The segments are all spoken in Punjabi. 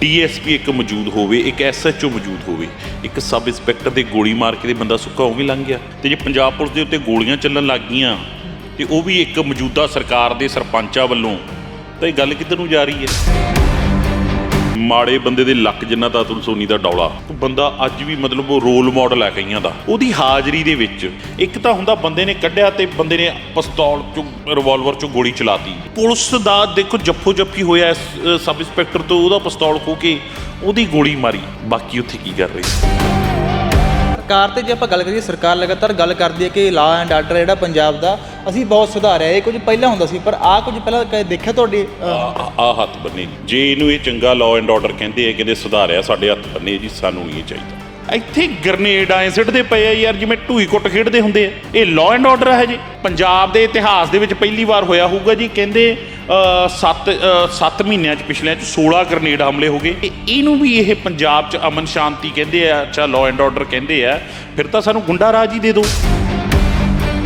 ਡੀਐਸਪੀ ਇੱਕ ਮੌਜੂਦ ਹੋਵੇ, ਇੱਕ ਐਸਐਚਓ ਮੌਜੂਦ ਹੋਵੇ, ਇੱਕ ਸਬ ਇੰਸਪੈਕਟਰ ਦੇ ਗੋਲੀ ਮਾਰ ਕੇ ਤੇ ਬੰਦਾ ਸੁੱਕਾ ਉਵੇਂ ਲੰਘ ਗਿਆ। ਤੇ ਜੇ ਪੰਜਾਬ ਪੁਲਿਸ ਦੇ ਉੱਤੇ ਗੋਲੀਆਂ ਚੱਲਣ ਲੱਗ ਗਈਆਂ, ਤੇ ਉਹ ਵੀ ਇੱਕ ਮੌਜੂਦਾ ਸਰਕਾਰ ਦੇ ਸਰਪੰਚਾਂ ਵੱਲੋਂ, ਤਾਂ ਇਹ ਗੱਲ ਕਿੱਧਰ ਨੂੰ ਜਾ ਰਹੀ ਹੈ? ਮਾੜੇ ਬੰਦੇ ਦੇ ਲੱਕ ਜਿੰਨਾ ਤਾਂ ਅਤੁਲ ਸੋਨੀ ਦਾ ਡੌਲਾ। ਉਹ ਬੰਦਾ ਅੱਜ ਵੀ ਮਤਲਬ ਉਹ ਰੋਲ ਮਾਡਲ ਹੈ ਕਈਆਂ ਦਾ। ਉਹਦੀ ਹਾਜ਼ਰੀ ਦੇ ਵਿੱਚ ਇੱਕ ਤਾਂ ਹੁੰਦਾ ਬੰਦੇ ਨੇ ਕੱਢਿਆ ਤੇ ਬੰਦੇ ਨੇ ਪਿਸਤੌਲ ਚੋਂ ਰਿਵਾਲਵਰ ਚੋਂ ਗੋਲੀ ਚਲਾਤੀ। ਪੁਲਿਸ ਦਾ ਦੇਖੋ ਜੱਫੋ ਜੱਫੀ ਹੋਇਆ ਇਸ, ਸਬ ਇੰਸਪੈਕਟਰ ਤੋਂ ਉਹਦਾ ਪਿਸਤੌਲ ਖੋ ਕੇ ਉਹਦੀ ਗੋਲੀ ਮਾਰੀ। ਬਾਕੀ ਉੱਥੇ ਕੀ ਕਰ ਰਹੇ? ਸੀ ਸਰਕਾਰ ਤੇ ਜੇ ਆਪਾਂ ਗੱਲ ਕਰੀਏ ਸਰਕਾਰ ਲਗਾਤਾਰ ਗੱਲ ਕਰਦੀ ਹੈ ਕਿ ਲਾ ਐਂਡ ਆਰਡਰ ਜਿਹੜਾ ਪੰਜਾਬ ਦਾ ਅਸੀਂ ਬਹੁਤ ਸੁਧਾਰਿਆ। ਇਹ ਕੁਝ ਪਹਿਲਾਂ ਹੁੰਦਾ ਸੀ ਪਰ ਆਹ ਕੁਝ ਪਹਿਲਾਂ ਕਦੇ ਦੇਖਿਆ ਤੁਹਾਡੀ ਅਹ, ਆ ਹੱਥ ਬੰਨੇ ਜੇ। ਇਹਨੂੰ ਇਹ ਚੰਗਾ ਲਾਅ ਐਂਡ ਆਰਡਰ ਕਹਿੰਦੇ ਆ ਕਿਤੇ ਸੁਧਾਰਿਆ ਸਾਡੇ ਹੱਥ ਬੰਨੇ ਜੀ ਸਾਨੂੰ ਨਹੀਂ ਚਾਹੀਦਾ। ਇੱਥੇ ਗ੍ਰਨੇਡ ਆਏ ਸਿੱਟਦੇ ਪਏ ਆ ਯਾਰ, ਜਿਵੇਂ ਢੂਈ ਕੁੱਟ ਖੇਡਦੇ ਹੁੰਦੇ ਆ। ਇਹ ਲਾਅ ਐਂਡ ਆਰਡਰ ਹੈ ਜੀ। ਪੰਜਾਬ ਦੇ ਇਤਿਹਾਸ ਦੇ ਵਿੱਚ ਪਹਿਲੀ ਵਾਰ ਹੋਇਆ ਹੋਊਗਾ ਜੀ। ਕਹਿੰਦੇ 7 7 ਮਹੀਨਿਆਂ ਚ ਪਿਛਲੇ ਚ 16 ਗ੍ਰਨੇਡ ਹਮਲੇ ਹੋ ਗਏ। ਤੇ ਇਹਨੂੰ ਵੀ ਇਹ ਪੰਜਾਬ ਚ ਅਮਨ ਸ਼ਾਂਤੀ ਕਹਿੰਦੇ ਆ, ਅੱਛਾ ਲਾਅ ਐਂਡ ਆਰਡਰ ਕਹਿੰਦੇ ਆ। ਫਿਰ ਤਾਂ ਸਾਨੂੰ ਗੁੰਡਾ ਰਾਜ ਹੀ ਦੇ ਦਿਓ।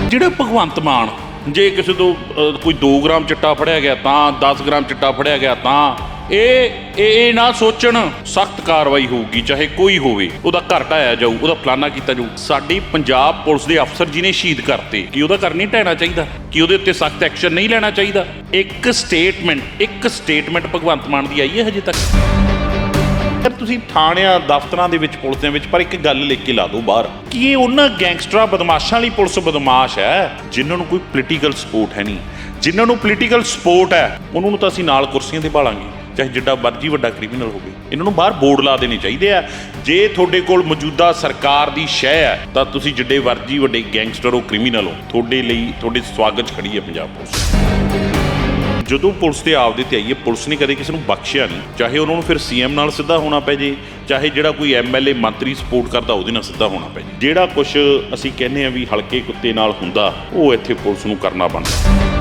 ਜਿਹੜੇ ਭਗਵੰਤ ਮਾਨ, ਜੇ ਕਿਸੇ ਤੋਂ ਕੋਈ 2 ਗ੍ਰਾਮ ਚਿੱਟਾ ਫੜਿਆ ਗਿਆ ਤਾਂ 10 ਗ੍ਰਾਮ ਚਿੱਟਾ ਫੜਿਆ ਗਿਆ ਤਾਂ ਇਹ ਇਹ ਨਾ ਸੋਚਣ, ਸਖਤ ਕਾਰਵਾਈ ਹੋਊਗੀ, ਚਾਹੇ ਕੋਈ ਹੋਵੇ। ਉਹਦਾ ਘਰ ਢਾਇਆ ਜਾਊ, ਉਹਦਾ ਪਲਾਨਾ ਕੀਤਾ ਜਾਊ। ਸਾਡੀ ਪੰਜਾਬ ਪੁਲਿਸ ਦੇ ਅਫਸਰ ਜਿਹਨੇ ਸ਼ਹੀਦ ਕਰਤੇ। ਕਿ ਉਹਦਾ ਘਰ ਨਹੀਂ ਢਹਿਣਾ ਚਾਹੀਦਾ? ਕਿ ਉਹਦੇ ਉੱਤੇ ਸਖਤ ਐਕਸ਼ਨ ਨਹੀਂ ਲੈਣਾ ਚਾਹੀਦਾ? ਇੱਕ ਸਟੇਟਮੈਂਟ ਇੱਕ ਸਟੇਟਮੈਂਟ ਭਗਵੰਤ ਮਾਨ ਦੀ ਆਈ ਹੈ ਹਜੇ ਤੱਕ? ਫਿਰ ਤੁਸੀਂ ਥਾਣਿਆਂ, ਦਫ਼ਤਰਾਂ ਦੇ ਵਿੱਚ, ਪੁਲਿਸ ਦੇ ਵਿੱਚ, ਪਰ ਇੱਕ ਗੱਲ ਲਿਖ ਕੇ ਲਾ ਦਿਓ ਬਾਹਰ। ਕਿ ਇਹ ਉਹਨਾਂ ਗੈਂਗਸਟਰਾਂ, ਬਦਮਾਸ਼ਾਂ ਲਈ ਪੁਲਿਸ ਬਦਮਾਸ਼ ਹੈ, ਜਿਨ੍ਹਾਂ ਨੂੰ ਕੋਈ ਪੋਲੀਟੀਕਲ ਸਪੋਰਟ ਹੈ ਨਹੀਂ? ਜਿਨ੍ਹਾਂ ਨੂੰ ਪੋਲੀਟੀਕਲ ਸਪੋਰਟ ਹੈ, ਉਹਨਾਂ ਨੂੰ ਤਾਂ ਅਸੀਂ ਨਾਲ ਕੁਰਸੀਆਂ ਤੇ ਭਾਲਾਂਗੇ। ਚਾਹੇ ਜਿੱਡਾ ਮਰਜ਼ੀ ਵੱਡਾ ਕ੍ਰਿਮੀਨਲ ਹੋਵੇ, ਇਹਨਾਂ ਨੂੰ ਬਾਹਰ ਬੋਰਡ ਲਾ ਦੇਣੇ ਚਾਹੀਦੇ ਆ। ਜੇ ਤੁਹਾਡੇ ਕੋਲ ਮੌਜੂਦਾ ਸਰਕਾਰ ਦੀ ਸ਼ਹਿ ਹੈ, ਤਾਂ ਤੁਸੀਂ ਜਿੱਡੇ ਵਰਜੀ ਵੱਡੇ ਗੈਂਗਸਟਰ ਹੋ, ਕ੍ਰਿਮੀਨਲ ਹੋ, ਤੁਹਾਡੇ ਲਈ ਤੁਹਾਡੇ ਸਵਾਗਤ 'ਚ ਖੜੀ ਹੈ ਪੰਜਾਬ ਪੁਲਿਸ। ਜਦੋਂ ਪੁਲਿਸ ਤੇ ਆਪਦੇ ਤੇ ਆਈਏ ਪੁਲਿਸ ਨੇ ਕਦੇ ਕਿਸੇ ਨੂੰ ਬਖਸ਼ਿਆ ਨਹੀਂ। ਚਾਹੇ ਉਹਨਾਂ ਨੂੰ ਫਿਰ ਸੀਐਮ ਨਾਲ ਸਿੱਧਾ ਹੋਣਾ ਪੈ ਜੇ, ਚਾਹੇ ਜਿਹੜਾ ਕੋਈ ਐਮਐਲਏ ਮੰਤਰੀ ਸਪੋਰਟ ਕਰਦਾ, ਉਹਦੇ ਨਾਲ ਸਿੱਧਾ ਹੋਣਾ ਪੈ ਜੇ। ਜਿਹੜਾ ਕੁਝ ਅਸੀਂ ਕਹਿੰਦੇ ਆ ਵੀ ਹਲਕੇ ਕੁੱਤੇ ਨਾਲ ਹੁੰਦਾ, ਉਹ ਇੱਥੇ ਪੁਲਿਸ ਨੂੰ ਕਰਨਾ ਬਣਦਾ।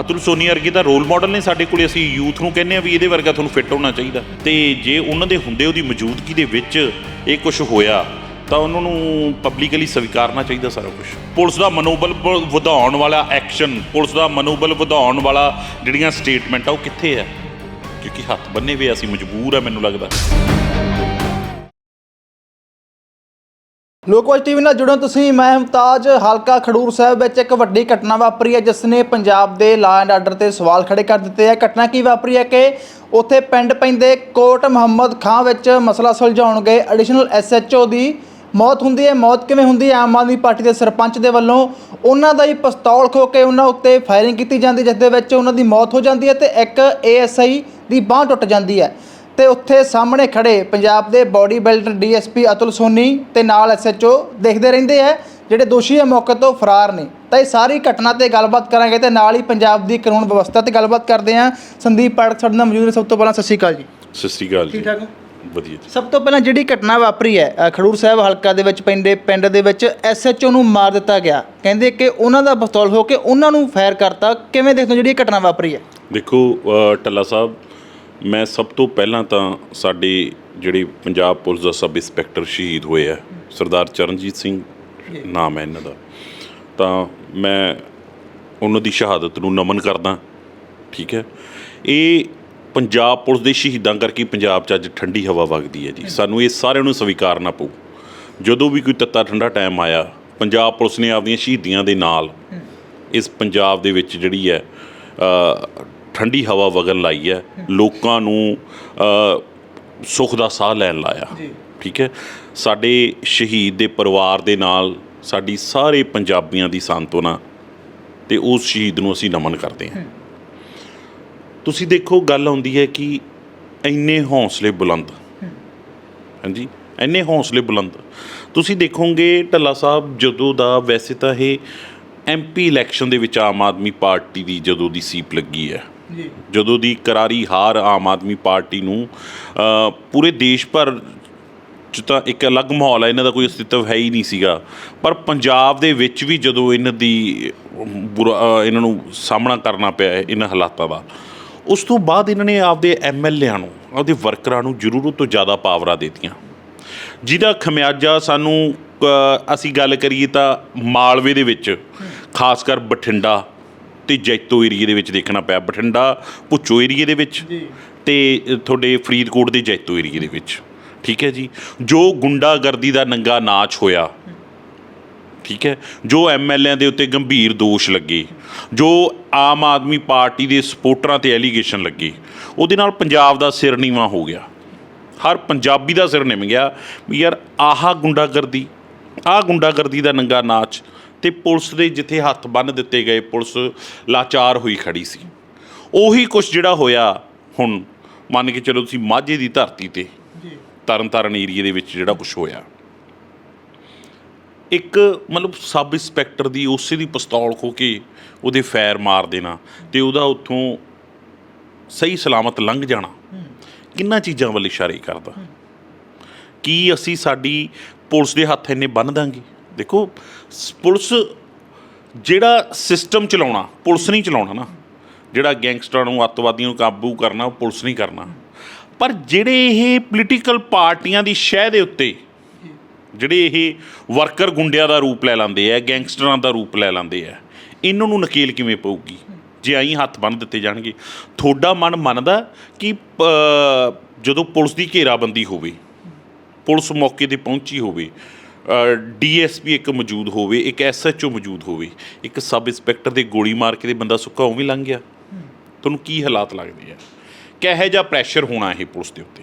ਅਤੁਲ ਸੋਨੀ ਵਰਗੇ ਦਾ ਰੋਲ ਮਾਡਲ ਨੇ ਸਾਡੇ ਕੋਲੇ ਅਸੀਂ ਯੂਥ ਨੂੰ ਕਹਿੰਦੇ ਆ ਵੀ ਇਹਦੇ ਵਰਗਾ ਤੁਹਾਨੂੰ ਫਿੱਟ ਹੋਣਾ ਚਾਹੀਦਾ। ਤੇ ਜੇ ਉਹਨਾਂ ਦੇ ਹੁੰਦੇ ਉਹਦੀ ਮੌਜੂਦਗੀ ਦੇ ਵਿੱਚ ਇਹ ਕੁਝ ਹੋਇਆ, ਤਾਂ ਉਹਨਾਂ ਨੂੰ ਪਬਲਿਕਲੀ ਸਵੀਕਾਰਨਾ ਚਾਹੀਦਾ ਸਾਰਾ ਕੁਝ ਪੁਲਿਸ ਦਾ ਮਨੋਬਲ ਬ- ਵਧਾਉਣ ਵਾਲਾ ਐਕਸ਼ਨ ਪੁਲਿਸ ਦਾ ਮਨੋਬਲ ਵਧਾਉਣ ਵਾਲਾ ਜਿਹੜੀਆਂ ਸਟੇਟਮੈਂਟ ਆ, ਉਹ ਕਿੱਥੇ ਆ? ਕਿਉਂਕਿ ਹੱਥ ਬੰਨੇ ਵੇ ਅਸੀਂ ਮਜਬੂਰ ਆ, ਮੈਨੂੰ ਲੱਗਦਾ। ਲੋਕਵਾਜ ਟੀਵੀ ਨਾਲ ਜੁੜੋ ਤੁਸੀਂ, ਮੈਂ ਮੁਮਤਾਜ, ਹਲਕਾ ਖਡੂਰ ਸਾਹਿਬ ਵਿੱਚ ਇੱਕ ਵੱਡੀ ਘਟਨਾ ਵਾਪਰੀ ਹੈ ਜਿਸ ਨੇ ਪੰਜਾਬ ਦੇ ਲਾ ਐਂਡ ਆਰਡਰ ਤੇ ਸਵਾਲ ਖੜੇ ਕਰ ਦਿੱਤੇ ਹੈ। ਘਟਨਾ ਕੀ ਵਾਪਰੀ ਹੈ ਕਿ ਉੱਥੇ ਪਿੰਡ ਪੈਂਦੇ ਕੋਟ ਮੁਹੰਮਦ ਖਾਂ ਵਿੱਚ ਮਸਲਾ ਸੁਲਝਾਉਣ ਗਏ। ਐਡੀਸ਼ਨਲ ਐਸਐਚਓ ਦੀ ਮੌਤ ਹੁੰਦੀ ਹੈ। ਮੌਤ ਕਿਵੇਂ ਹੁੰਦੀ ਹੈ? ਆਮ ਆਦਮੀ ਪਾਰਟੀ ਦੇ ਸਰਪੰਚ ਦੇ ਵੱਲੋਂ ਉਹਨਾਂ ਦਾ ਹੀ ਪਿਸਤੌਲ ਖੋ ਕੇ ਉਹਨਾਂ ਉੱਤੇ ਫਾਇਰਿੰਗ ਕੀਤੀ ਜਾਂਦੀ ਜਿਸ ਦੇ ਵਿੱਚ ਉਹਨਾਂ ਦੀ ਮੌਤ ਹੋ ਜਾਂਦੀ ਹੈ ਤੇ ਇੱਕ ਏਐਸਆਈ ਦੀ ਬਾਹ ਟੁੱਟ ਜਾਂਦੀ ਹੈ। ਤੇ ਉੱਥੇ ਸਾਹਮਣੇ ਖੜੇ ਪੰਜਾਬ ਦੇ body builder DSP Atul Soni ਤੇ ਨਾਲ ਐਸਐਚਓ ਦੇਖਦੇ ਰਹਿੰਦੇ ਆ ਜਿਹੜੇ ਦੋਸ਼ੀ ਹੈ ਮੌਕੇ ਤੋਂ ਫਰਾਰ ਨੇ। ਤਾਂ ਇਹ ਸਾਰੀ ਘਟਨਾ ਤੇ ਗੱਲਬਾਤ ਕਰਾਂਗੇ ਤੇ ਨਾਲ ਹੀ ਪੰਜਾਬ ਦੀ ਕਾਨੂੰਨ ਵਿਵਸਥਾ ਤੇ ਗੱਲਬਾਤ ਕਰਦੇ ਆ। ਸੰਦੀਪ ਪਾਠਕ ਸਾਡੇ ਨਾਲ ਮੌਜੂਦ ਨੇ। ਸਭ ਤੋਂ ਪਹਿਲਾਂ ਸਤਿ ਸ਼੍ਰੀ ਅਕਾਲ ਜੀ। ਸਤਿ ਸ੍ਰੀ ਅਕਾਲ ਜੀ। ਠੀਕ ਠਾਕ? ਵਧੀਆ ਜੀ। ਸਭ ਤੋਂ ਪਹਿਲਾਂ ਜਿਹੜੀ ਘਟਨਾ ਵਾਪਰੀ ਹੈ ਖਡੂਰ ਸਾਹਿਬ ਹਲਕਾ ਦੇ ਵਿੱਚ ਪੈਂਦੇ ਪਿੰਡ ਦੇ ਵਿੱਚ ਐਸਐਚਓ ਨੂੰ ਮਾਰ ਦਿੱਤਾ ਗਿਆ। ਕਹਿੰਦੇ ਕਿ ਉਹਨਾਂ ਦਾ ਪਿਸਤੌਲ ਹੋ ਕੇ ਉਹਨਾਂ ਨੂੰ ਫਾਇਰ ਕਰਤਾ। ਕਿਵੇਂ ਦੇਖਦੇ ਹੋ ਜਿਹੜੀ ਇਹ ਘਟਨਾ ਵਾਪਰੀ ਹੈ? ਦੇਖੋ ਟੱਲਾ ਸਾਹਿਬ ਮੈਂ ਸਭ ਤੋਂ ਪਹਿਲਾਂ ਤਾਂ ਸਾਡੇ ਜਿਹੜੇ ਪੰਜਾਬ ਪੁਲਿਸ ਦਾ ਸਬ ਇੰਸਪੈਕਟਰ ਸ਼ਹੀਦ ਹੋਏ ਆ, ਸਰਦਾਰ ਚਰਨਜੀਤ ਸਿੰਘ ਨਾਮ ਹੈ ਇਹਨਾਂ ਦਾ। ਤਾਂ ਮੈਂ ਉਹਨਾਂ ਦੀ ਸ਼ਹਾਦਤ ਨੂੰ ਨਮਨ ਕਰਦਾ, ਠੀਕ ਹੈ। ਇਹ ਪੰਜਾਬ ਪੁਲਿਸ ਦੇ ਸ਼ਹੀਦਾਂ ਕਰਕੇ ਪੰਜਾਬ 'ਚ ਅੱਜ ਠੰਡੀ ਹਵਾ ਵਗਦੀ ਹੈ ਜੀ। ਸਾਨੂੰ ਇਹ ਸਾਰਿਆਂ ਨੂੰ ਸਵੀਕਾਰਨਾ ਪਊ। ਜਦੋਂ ਵੀ ਕੋਈ ਤੱਤਾ ਠੰਡਾ ਟਾਈਮ ਆਇਆ, ਪੰਜਾਬ ਪੁਲਿਸ ਨੇ ਆਪਦੀਆਂ ਸ਼ਹੀਦੀਆਂ ਦੇ ਨਾਲ ਇਸ ਪੰਜਾਬ ਦੇ ਵਿੱਚ ਜਿਹੜੀ ਹੈ ਠੰਡੀ ਹਵਾ ਵਗਣ ਲਾਈ ਹੈ ਲੋਕਾਂ ਨੂੰ ਸੁੱਖ ਦਾ ਸਾਹ ਲੈਣ ਲਾਇਆ। ਠੀਕ ਹੈ? ਸਾਡੇ ਸ਼ਹੀਦ ਦੇ ਪਰਿਵਾਰ ਦੇ ਨਾਲ ਸਾਡੀ ਸਾਰੇ ਪੰਜਾਬੀਆਂ ਦੀ ਸਾਂਤਵਨਾ ਤੇ ਉਸ ਸ਼ਹੀਦ ਨੂੰ ਅਸੀਂ ਨਮਨ ਕਰਦੇ ਹਾਂ। ਤੁਸੀਂ ਦੇਖੋ ਗੱਲ ਆਉਂਦੀ ਹੈ ਕਿ ਇੰਨੇ ਹੌਸਲੇ ਬੁਲੰਦ। ਹਾਂਜੀ? ਇੰਨੇ ਹੌਸਲੇ ਬੁਲੰਦ। ਤੁਸੀਂ ਦੇਖੋਗੇ ਢੱਲਾ ਸਾਹਿਬ ਜਦੋਂ ਦਾ ਵੈਸੇ ਤਾਂ ਇਹ ਐਮਪੀ ਇਲੈਕਸ਼ਨ ਦੇ ਵਿੱਚ ਆਮ ਆਦਮੀ ਪਾਰਟੀ ਦੀ ਜਦੋਂ ਦੀ ਸੀਪ ਲੱਗੀ ਹੈ। ਜਦੋਂ ਦੀ ਕਰਾਰੀ ਹਾਰ ਆਮ ਆਦਮੀ ਪਾਰਟੀ ਨੂੰ ਪੂਰੇ ਦੇਸ਼ ਭਰ ਚ ਤਾਂ ਇੱਕ ਅਲੱਗ ਮਾਹੌਲ ਹੈ, ਇਹਨਾਂ ਦਾ ਕੋਈ ਅਸਤਿਤਵ ਹੈ ਹੀ ਨਹੀਂ ਸੀਗਾ। ਪਰ ਪੰਜਾਬ ਦੇ ਵਿੱਚ ਵੀ ਜਦੋਂ ਇਹਨਾਂ ਦੀ ਬੁਰਾ ਇਹਨਾਂ ਨੂੰ ਸਾਹਮਣਾ ਕਰਨਾ ਪਿਆ ਇਹਨਾਂ ਹਾਲਾਤਾਂ ਦਾ, ਉਸ ਤੋਂ ਬਾਅਦ ਇਹਨਾਂ ਨੇ ਆਪਦੇ ਐਮਐਲਏਆਂ ਨੂੰ, ਆਪਦੇ ਵਰਕਰਾਂ ਨੂੰ ਜ਼ਰੂਰਤ ਤੋਂ ਜ਼ਿਆਦਾ ਪਾਵਰਾਂ ਦਿੱਤੀਆਂ। ਜਿਹਦਾ ਖਮਿਆਜਾ ਸਾਨੂੰ ਅਸੀਂ ਗੱਲ ਕਰੀਏ ਤਾਂ ਮਾਲਵੇ ਦੇ ਵਿੱਚ, ਖਾਸ ਕਰ ਬਠਿੰਡਾ ਤੇ ਜੈਤੋ ਏਰੀਏ ਦੇ ਵਿੱਚ ਦੇਖਣਾ ਪਿਆ ਬਠਿੰਡਾ ਪੁੱਚੋ ਏਰੀਏ ਦੇ ਵਿੱਚ ਜੀ। ਤੇ ਤੁਹਾਡੇ ਫਰੀਦਕੋਟ ਦੇ ਜੈਤੋ ਏਰੀਏ ਦੇ ਵਿੱਚ। ਠੀਕ ਹੈ ਜੀ? ਜੋ ਗੁੰਡਾਗਰਦੀ ਦਾ ਨੰਗਾ ਨਾਚ ਹੋਇਆ ਠੀਕ ਹੈ? ਜੋ ਐਮਐਲਏਆਂ ਦੇ ਉੱਤੇ ਗੰਭੀਰ ਦੋਸ਼ ਲੱਗੇ ਜੋ ਆਮ ਆਦਮੀ ਪਾਰਟੀ ਦੇ ਸਪੋਰਟਰਾਂ ਤੇ ਐਲੀਗੇਸ਼ਨ ਲੱਗੇ ਉਹਦੇ ਨਾਲ ਪੰਜਾਬ ਦਾ ਸਿਰ ਨੀਵਾਂ ਹੋ ਗਿਆ। ਹਰ ਪੰਜਾਬੀ ਦਾ ਸਿਰ ਨਿਮ ਗਿਆ ਵੀ ਯਾਰ ਆਹ ਗੁੰਡਾਗਰਦੀ ਆਹ ਗੁੰਡਾਗਰਦੀ ਦਾ ਨੰਗਾ ਨਾਚ ਤੇ ਪੁਲਿਸ ਦੇ ਜਿੱਥੇ ਹੱਥ ਬੰਨ ਦਿੱਤੇ ਗਏ ਪੁਲਿਸ ਲਾਚਾਰ ਹੋਈ ਖੜੀ ਸੀ। ਉਹੀ ਕੁਝ ਜਿਹੜਾ ਹੋਇਆ ਹੁਣ ਮੰਨ ਕੇ ਚਲੋ ਤੁਸੀਂ ਮਾਝੇ ਦੀ ਧਰਤੀ ਤੇ ਤਰਨਤਾਰਨ ਏਰੀਏ ਦੇ ਵਿੱਚ ਜਿਹੜਾ ਕੁਝ ਹੋਇਆ। ਇੱਕ ਮਤਲਬ ਸਬ ਇੰਸਪੈਕਟਰ ਦੀ ਉਸੇ ਦੀ ਪਿਸਤੌਲ ਖੋ ਕੇ ਉਹਦੇ ਫੈਰ ਮਾਰ ਦੇਣਾ ਤੇ ਉਹਦਾ ਉੱਥੋਂ ਸਹੀ ਸਲਾਮਤ ਲੰਘ ਜਾਣਾ। ਕਿੰਨਾ ਚੀਜ਼ਾਂ ਵੱਲ ਇਸ਼ਾਰੇ ਕਰਦਾ? ਕੀ ਅਸੀਂ ਸਾਡੀ ਪੁਲਿਸ ਦੇ ਹੱਥ ਇੰਨੇ ਬੰਨ ਦਾਂਗੇ? ਦੇਖੋ ਸ- ਪੁਲਿਸ ਜਿਹੜਾ ਸਿਸਟਮ ਚਲਾਉਣਾ, ਪੁਲਿਸ ਨਹੀਂ ਚਲਾਉਣਾ ਨਾ। ਜਿਹੜਾ ਗੈਂਗਸਟਰਾਂ ਨੂੰ, ਅੱਤਵਾਦੀਆਂ ਨੂੰ ਕਾਬੂ ਕਰਨਾ, ਉਹ ਪੁਲਿਸ ਨਹੀਂ ਕਰਨਾ। ਪਰ ਜਿਹੜੇ ਇਹ ਪੋਲੀਟੀਕਲ ਪਾਰਟੀਆਂ ਦੀ ਸ਼ਹਿ ਦੇ ਉੱਤੇ, ਜਿਹੜੇ ਇਹ ਵਰਕਰ ਗੁੰਡਿਆਂ ਦਾ ਰੂਪ ਲੈ ਲੈਂਦੇ ਆ ਗੈਂਗਸਟਰਾਂ ਦਾ ਰੂਪ ਲੈ ਲੈਂਦੇ ਆ, ਇਹਨਾਂ ਨੂੰ ਨਕੇਲ ਕਿਵੇਂ ਪਊਗੀ? ਜੇ ਆਈ ਹੱਥ ਬੰਨ ਦਿੱਤੇ ਜਾਣਗੇ। ਤੁਹਾਡਾ ਮਨ ਮੰਨਦਾ ਕਿ ਜਦੋਂ ਪੁਲਿਸ ਦੀ ਘੇਰਾਬੰਦੀ ਹੋਵੇ, ਪੁਲਿਸ ਮੌਕੇ ਤੇ ਪਹੁੰਚੀ ਹੋਵੇ ਡੀਐਸਪੀ ਇੱਕ ਮੌਜੂਦ ਹੋਵੇ ਇੱਕ ਐਸਐਚਓ ਮੌਜੂਦ ਹੋਵੇ ਇੱਕ ਸਬ ਇੰਸਪੈਕਟਰ ਦੇ ਗੋਲੀ ਮਾਰ ਕੇ ਤੇ ਬੰਦਾ ਸੁੱਕਾ ਉਵੇਂ ਲੰਘ ਗਿਆ। ਤੁਹਾਨੂੰ ਕੀ ਹਾਲਾਤ ਲੱਗਦੇ ਆ? ਕਿਹੋ ਜਿਹਾ ਪ੍ਰੈਸ਼ਰ ਹੋਣਾ ਇਹ ਪੁਲਿਸ ਦੇ ਉੱਤੇ?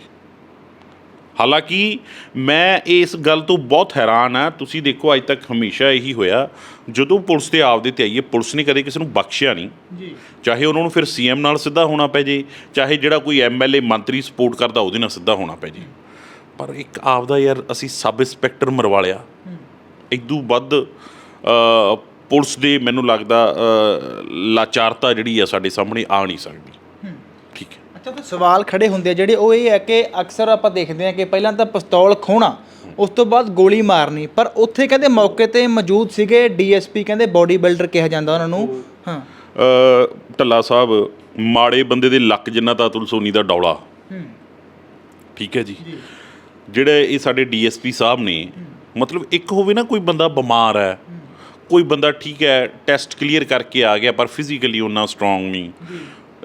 ਹਾਲਾਂਕਿ ਮੈਂ ਇਸ ਗੱਲ ਤੋਂ ਬਹੁਤ ਹੈਰਾਨ ਆ ਤੁਸੀਂ ਦੇਖੋ ਅੱਜ ਤੱਕ ਹਮੇਸ਼ਾ ਇਹੀ ਹੋਇਆ। ਜਦੋਂ ਪੁਲਿਸ ਤੇ ਆਪਦੇ ਤੇ ਆਈਏ ਪੁਲਿਸ ਨੇ ਕਦੇ ਕਿਸੇ ਨੂੰ ਬਖਸ਼ਿਆ ਨਹੀਂ। ਜੀ। ਚਾਹੇ ਉਹਨਾਂ ਨੂੰ ਫਿਰ ਸੀਐਮ ਨਾਲ ਸਿੱਧਾ ਹੋਣਾ ਪੈ ਜੇ ਚਾਹੇ ਜਿਹੜਾ ਕੋਈ ਐਮਐਲਏ ਮੰਤਰੀ ਸਪੋਰਟ ਕਰਦਾ ਉਹਦੇ ਨਾਲ ਸਿੱਧਾ ਹੋਣਾ ਪੈ ਜੇ। ਪਰ ਇੱਕ ਆਪਦਾ ਯਾਰ ਅਸੀਂ ਸਬ ਇੰਸਪੈਕਟਰ ਮਰਵਾ ਲਿਆ। ਇਦੋਂ ਵੱਧ ਪੁਲਿਸ ਦੇ ਮੈਨੂੰ ਲੱਗਦਾ ਲਾਚਾਰਤਾ ਜਿਹੜੀ ਆ ਸਾਡੇ ਸਾਹਮਣੇ ਆ ਨਹੀਂ ਸਕਦੀ। ਠੀਕ ਹੈ। ਅੱਛਾ ਤੇ ਸਵਾਲ ਖੜੇ ਹੁੰਦੇ ਆ ਜਿਹੜੇ ਉਹ ਇਹ ਹੈ ਕਿ ਅਕਸਰ ਆਪਾਂ ਦੇਖਦੇ ਆ ਕਿ ਪਹਿਲਾਂ ਤਾਂ ਪਿਸਤੌਲ ਖੋਣਾ ਉਸ ਤੋਂ ਬਾਅਦ ਗੋਲੀ ਮਾਰਨੀ ਪਰ ਉੱਥੇ ਕਹਿੰਦੇ ਮੌਕੇ ਤੇ ਮੌਜੂਦ ਸੀਗੇ ਡੀਐਸਪੀ ਕਹਿੰਦੇ ਬਾਡੀ ਬਿਲਡਰ ਕਿਹਾ ਜਾਂਦਾ ਉਹਨਾਂ ਨੂੰ। ਹਾਂ। ਢੱਲਾ ਸਾਹਿਬ ਮਾੜੇ ਬੰਦੇ ਦੇ ਲੱਕ ਜਿੰਨਾ ਤਾਂ ਅਤੁਲ ਸੋਨੀ ਦਾ ਡੌਲਾ। ਹੂੰ। ਠੀਕ ਹੈ ਜੀ। ਜਿਹੜੇ ਇਹ ਸਾਡੇ ਡੀਐਸਪੀ ਸਾਹਿਬ ਨੇ ਮਤਲਬ ਇੱਕ ਹੋਵੇ ਨਾ ਕੋਈ ਬੰਦਾ ਬਿਮਾਰ ਹੈ ਕੋਈ ਬੰਦਾ ਠੀਕ ਹੈ ਟੈਸਟ ਕਲੀਅਰ ਕਰਕੇ ਆ ਗਿਆ ਪਰ ਫਿਜ਼ੀਕਲੀ ਉਹਨਾਂ ਸਟਰੋਂਗ ਨਹੀਂ।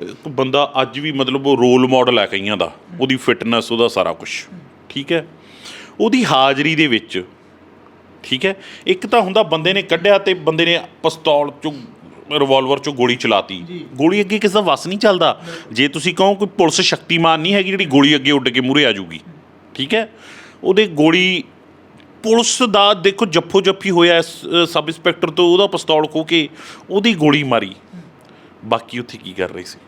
ਇੱਕ ਬੰਦਾ ਅੱਜ ਵੀ ਮਤਲਬ ਉਹ ਰੋਲ ਮਾਡਲ ਹੈ ਕਈਆਂ ਦਾ ਉਹਦੀ ਫਿਟਨੈਸ ਉਹਦਾ ਸਾਰਾ ਕੁਝ ਠੀਕ ਹੈ? ਉਹਦੀ ਹਾਜ਼ਰੀ ਦੇ ਵਿੱਚ ਠੀਕ ਹੈ? ਇੱਕ ਤਾਂ ਹੁੰਦਾ ਬੰਦੇ ਨੇ ਕੱਢਿਆ ਤੇ ਬੰਦੇ ਨੇ ਪਿਸਤੌਲ ਚੋਂ ਰਿਵਾਲਵਰ ਚੋਂ ਗੋਲੀ ਚਲਾਤੀ। ਗੋਲੀ ਅੱਗੇ ਕਿਸੇ ਦਾ ਵਸ ਨਹੀਂ ਚੱਲਦਾ। ਜੇ ਤੁਸੀਂ ਕਹੋ ਕੋਈ ਪੁਲਿਸ ਸ਼ਕਤੀਮਾਨ ਨਹੀਂ ਹੈਗੀ ਜਿਹੜੀ ਗੋਲੀ ਅੱਗੇ ਉੱਡ ਕੇ ਮੂਰੇ ਆ ਜਾਊਗੀ ਠੀਕ ਹੈ? ਉਹਦੇ ਗੋਲੀ ਪੁਲਿਸ ਦਾ ਦੇਖੋ ਜੱਫੋ ਜੱਫੀ ਹੋਇਆ ਇਸ, ਸਬ ਇੰਸਪੈਕਟਰ ਤੋਂ ਉਹਦਾ ਪਿਸਤੌਲ ਖੋ ਕੇ ਉਹਦੀ ਗੋਲੀ ਮਾਰੀ। ਬਾਕੀ ਉੱਥੇ ਕੀ ਕਰ ਰਹੇ ਸੀ?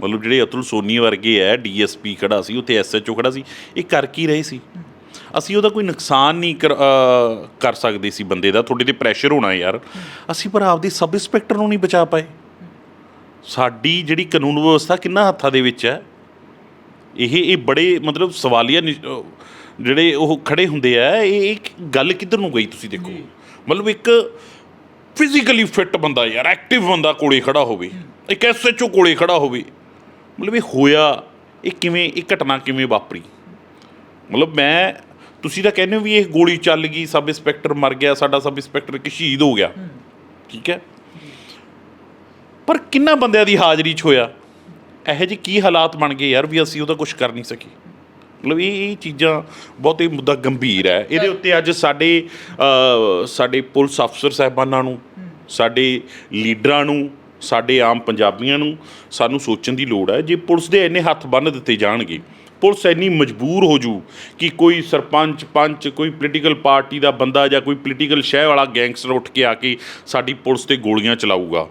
ਮਤਲਬ ਜਿਹੜੇ ਅਤੁਲ ਸੋਨੀ ਵਰਗੇ ਐ ਡੀਐਸਪੀ ਖੜਾ ਸੀ ਉੱਥੇ ਐਸਐਚਓ ਖੜਾ ਸੀ ਇਹ ਕਰ ਕੀ ਰਹੇ ਸੀ? ਅਸੀਂ ਉਹਦਾ ਕੋਈ ਨੁਕਸਾਨ ਨਹੀਂ ਕਰ ਕਰ ਸਕਦੇ ਸੀ ਬੰਦੇ ਦਾ ਤੁਹਾਡੇ ਤੇ ਪ੍ਰੈਸ਼ਰ ਹੋਣਾ ਯਾਰ। ਅਸੀਂ ਪਰ ਆਪਦੀ ਸਬ ਇੰਸਪੈਕਟਰ ਨੂੰ ਨਹੀਂ ਬਚਾ ਪਾਏ। ਸਾਡੀ ਜਿਹੜੀ ਕਾਨੂੰਨ ਵਿਵਸਥਾ ਕਿੰਨਾ ਹੱਥਾਂ ਦੇ ਵਿੱਚ ਹੈ ਇਹ ਇਹ ਬੜੇ ਮਤਲਬ ਸਵਾਲੀਆ ਨਿ- ਅਹ ਜਿਹੜੇ ਉਹ ਖੜੇ ਹੁੰਦੇ ਆ ਇਹ ਇੱਕ ਗੱਲ ਕਿੱਧਰ ਨੂੰ ਗਈ ਤੁਸੀਂ ਦੇਖੋ? ਮਤਲਬ ਇੱਕ ਫਿਜ਼ੀਕਲੀ ਫਿੱਟ ਬੰਦਾ ਯਾਰ ਐਕਟਿਵ ਬੰਦਾ ਕੋਲੇ ਖੜਾ ਹੋਵੇ ਇੱਕ ਐਸਐਚਓ ਕੋਲੇ ਖੜਾ ਹੋਵੇ ਮਤਲਬ ਇਹ ਹੋਇਆ ਇਹ ਕਿਵੇਂ ਇਹ ਘਟਨਾ ਕਿਵੇਂ ਵਾਪਰੀ? ਮਤਲਬ ਮੈਂ ਤੁਸੀਂ ਤਾਂ ਕਹਿੰਦੇ ਹੋ ਵੀ ਇਹ ਗੋਲੀ ਚੱਲ ਗਈ ਸਬ ਇੰਸਪੈਕਟਰ ਮਰ ਗਿਆ ਸਾਡਾ ਸਬ ਇੰਸਪੈਕਟਰ ਇੱਕ ਸ਼ਹੀਦ ਹੋ ਗਿਆ। ਠੀਕ ਹੈ? ਪਰ ਕਿੰਨਾ ਬੰਦਿਆਂ ਦੀ ਹਾਜ਼ਰੀ 'ਚ ਹੋਇਆ? ਇਹੋ ਜਿਹੇ ਕੀ ਹਾਲਾਤ ਬਣ ਗਏ ਯਾਰ ਵੀ ਅਸੀਂ ਉਹਦਾ ਕੁਝ ਕਰ ਨਹੀਂ ਸਕੇ? ਮਤਲਬ ਇਹ ਇਹ ਚੀਜ਼ਾਂ ਬਹੁਤ ਹੀ ਮੁੱਦਾ ਗੰਭੀਰ ਹੈ। ਇਹਦੇ ਉੱਤੇ ਅੱਜ ਸਾਡੇ ਅ, ਸਾਡੇ ਪੁਲਿਸ ਅਫਸਰ ਸਾਹਿਬਾਨਾਂ ਨੂੰ ਸਾਡੇ ਲੀਡਰਾਂ ਨੂੰ ਸਾਡੇ ਆਮ ਪੰਜਾਬੀਆਂ ਨੂੰ ਸਾਨੂੰ ਸੋਚਣ ਦੀ ਲੋੜ ਹੈ ਜੇ ਪੁਲਿਸ ਦੇ ਇੰਨੇ ਹੱਥ ਬੰਨ੍ਹ ਦਿੱਤੇ ਜਾਣਗੇ ਪੁਲਿਸ ਇੰਨੀ ਮਜਬੂਰ ਹੋ ਜੂ ਕਿ ਕੋਈ ਸਰਪੰਚ ਪੰਚ ਕੋਈ ਪੋਲੀਟੀਕਲ ਪਾਰਟੀ ਦਾ ਬੰਦਾ ਜਾਂ ਕੋਈ ਪੋਲੀਟੀਕਲ ਸ਼ਹਿ ਵਾਲਾ ਗੈਂਗਸਟਰ ਉੱਠ ਕੇ ਆ ਕੇ ਸਾਡੀ ਪੁਲਿਸ ਤੇ ਗੋਲੀਆਂ ਚਲਾਊਗਾ।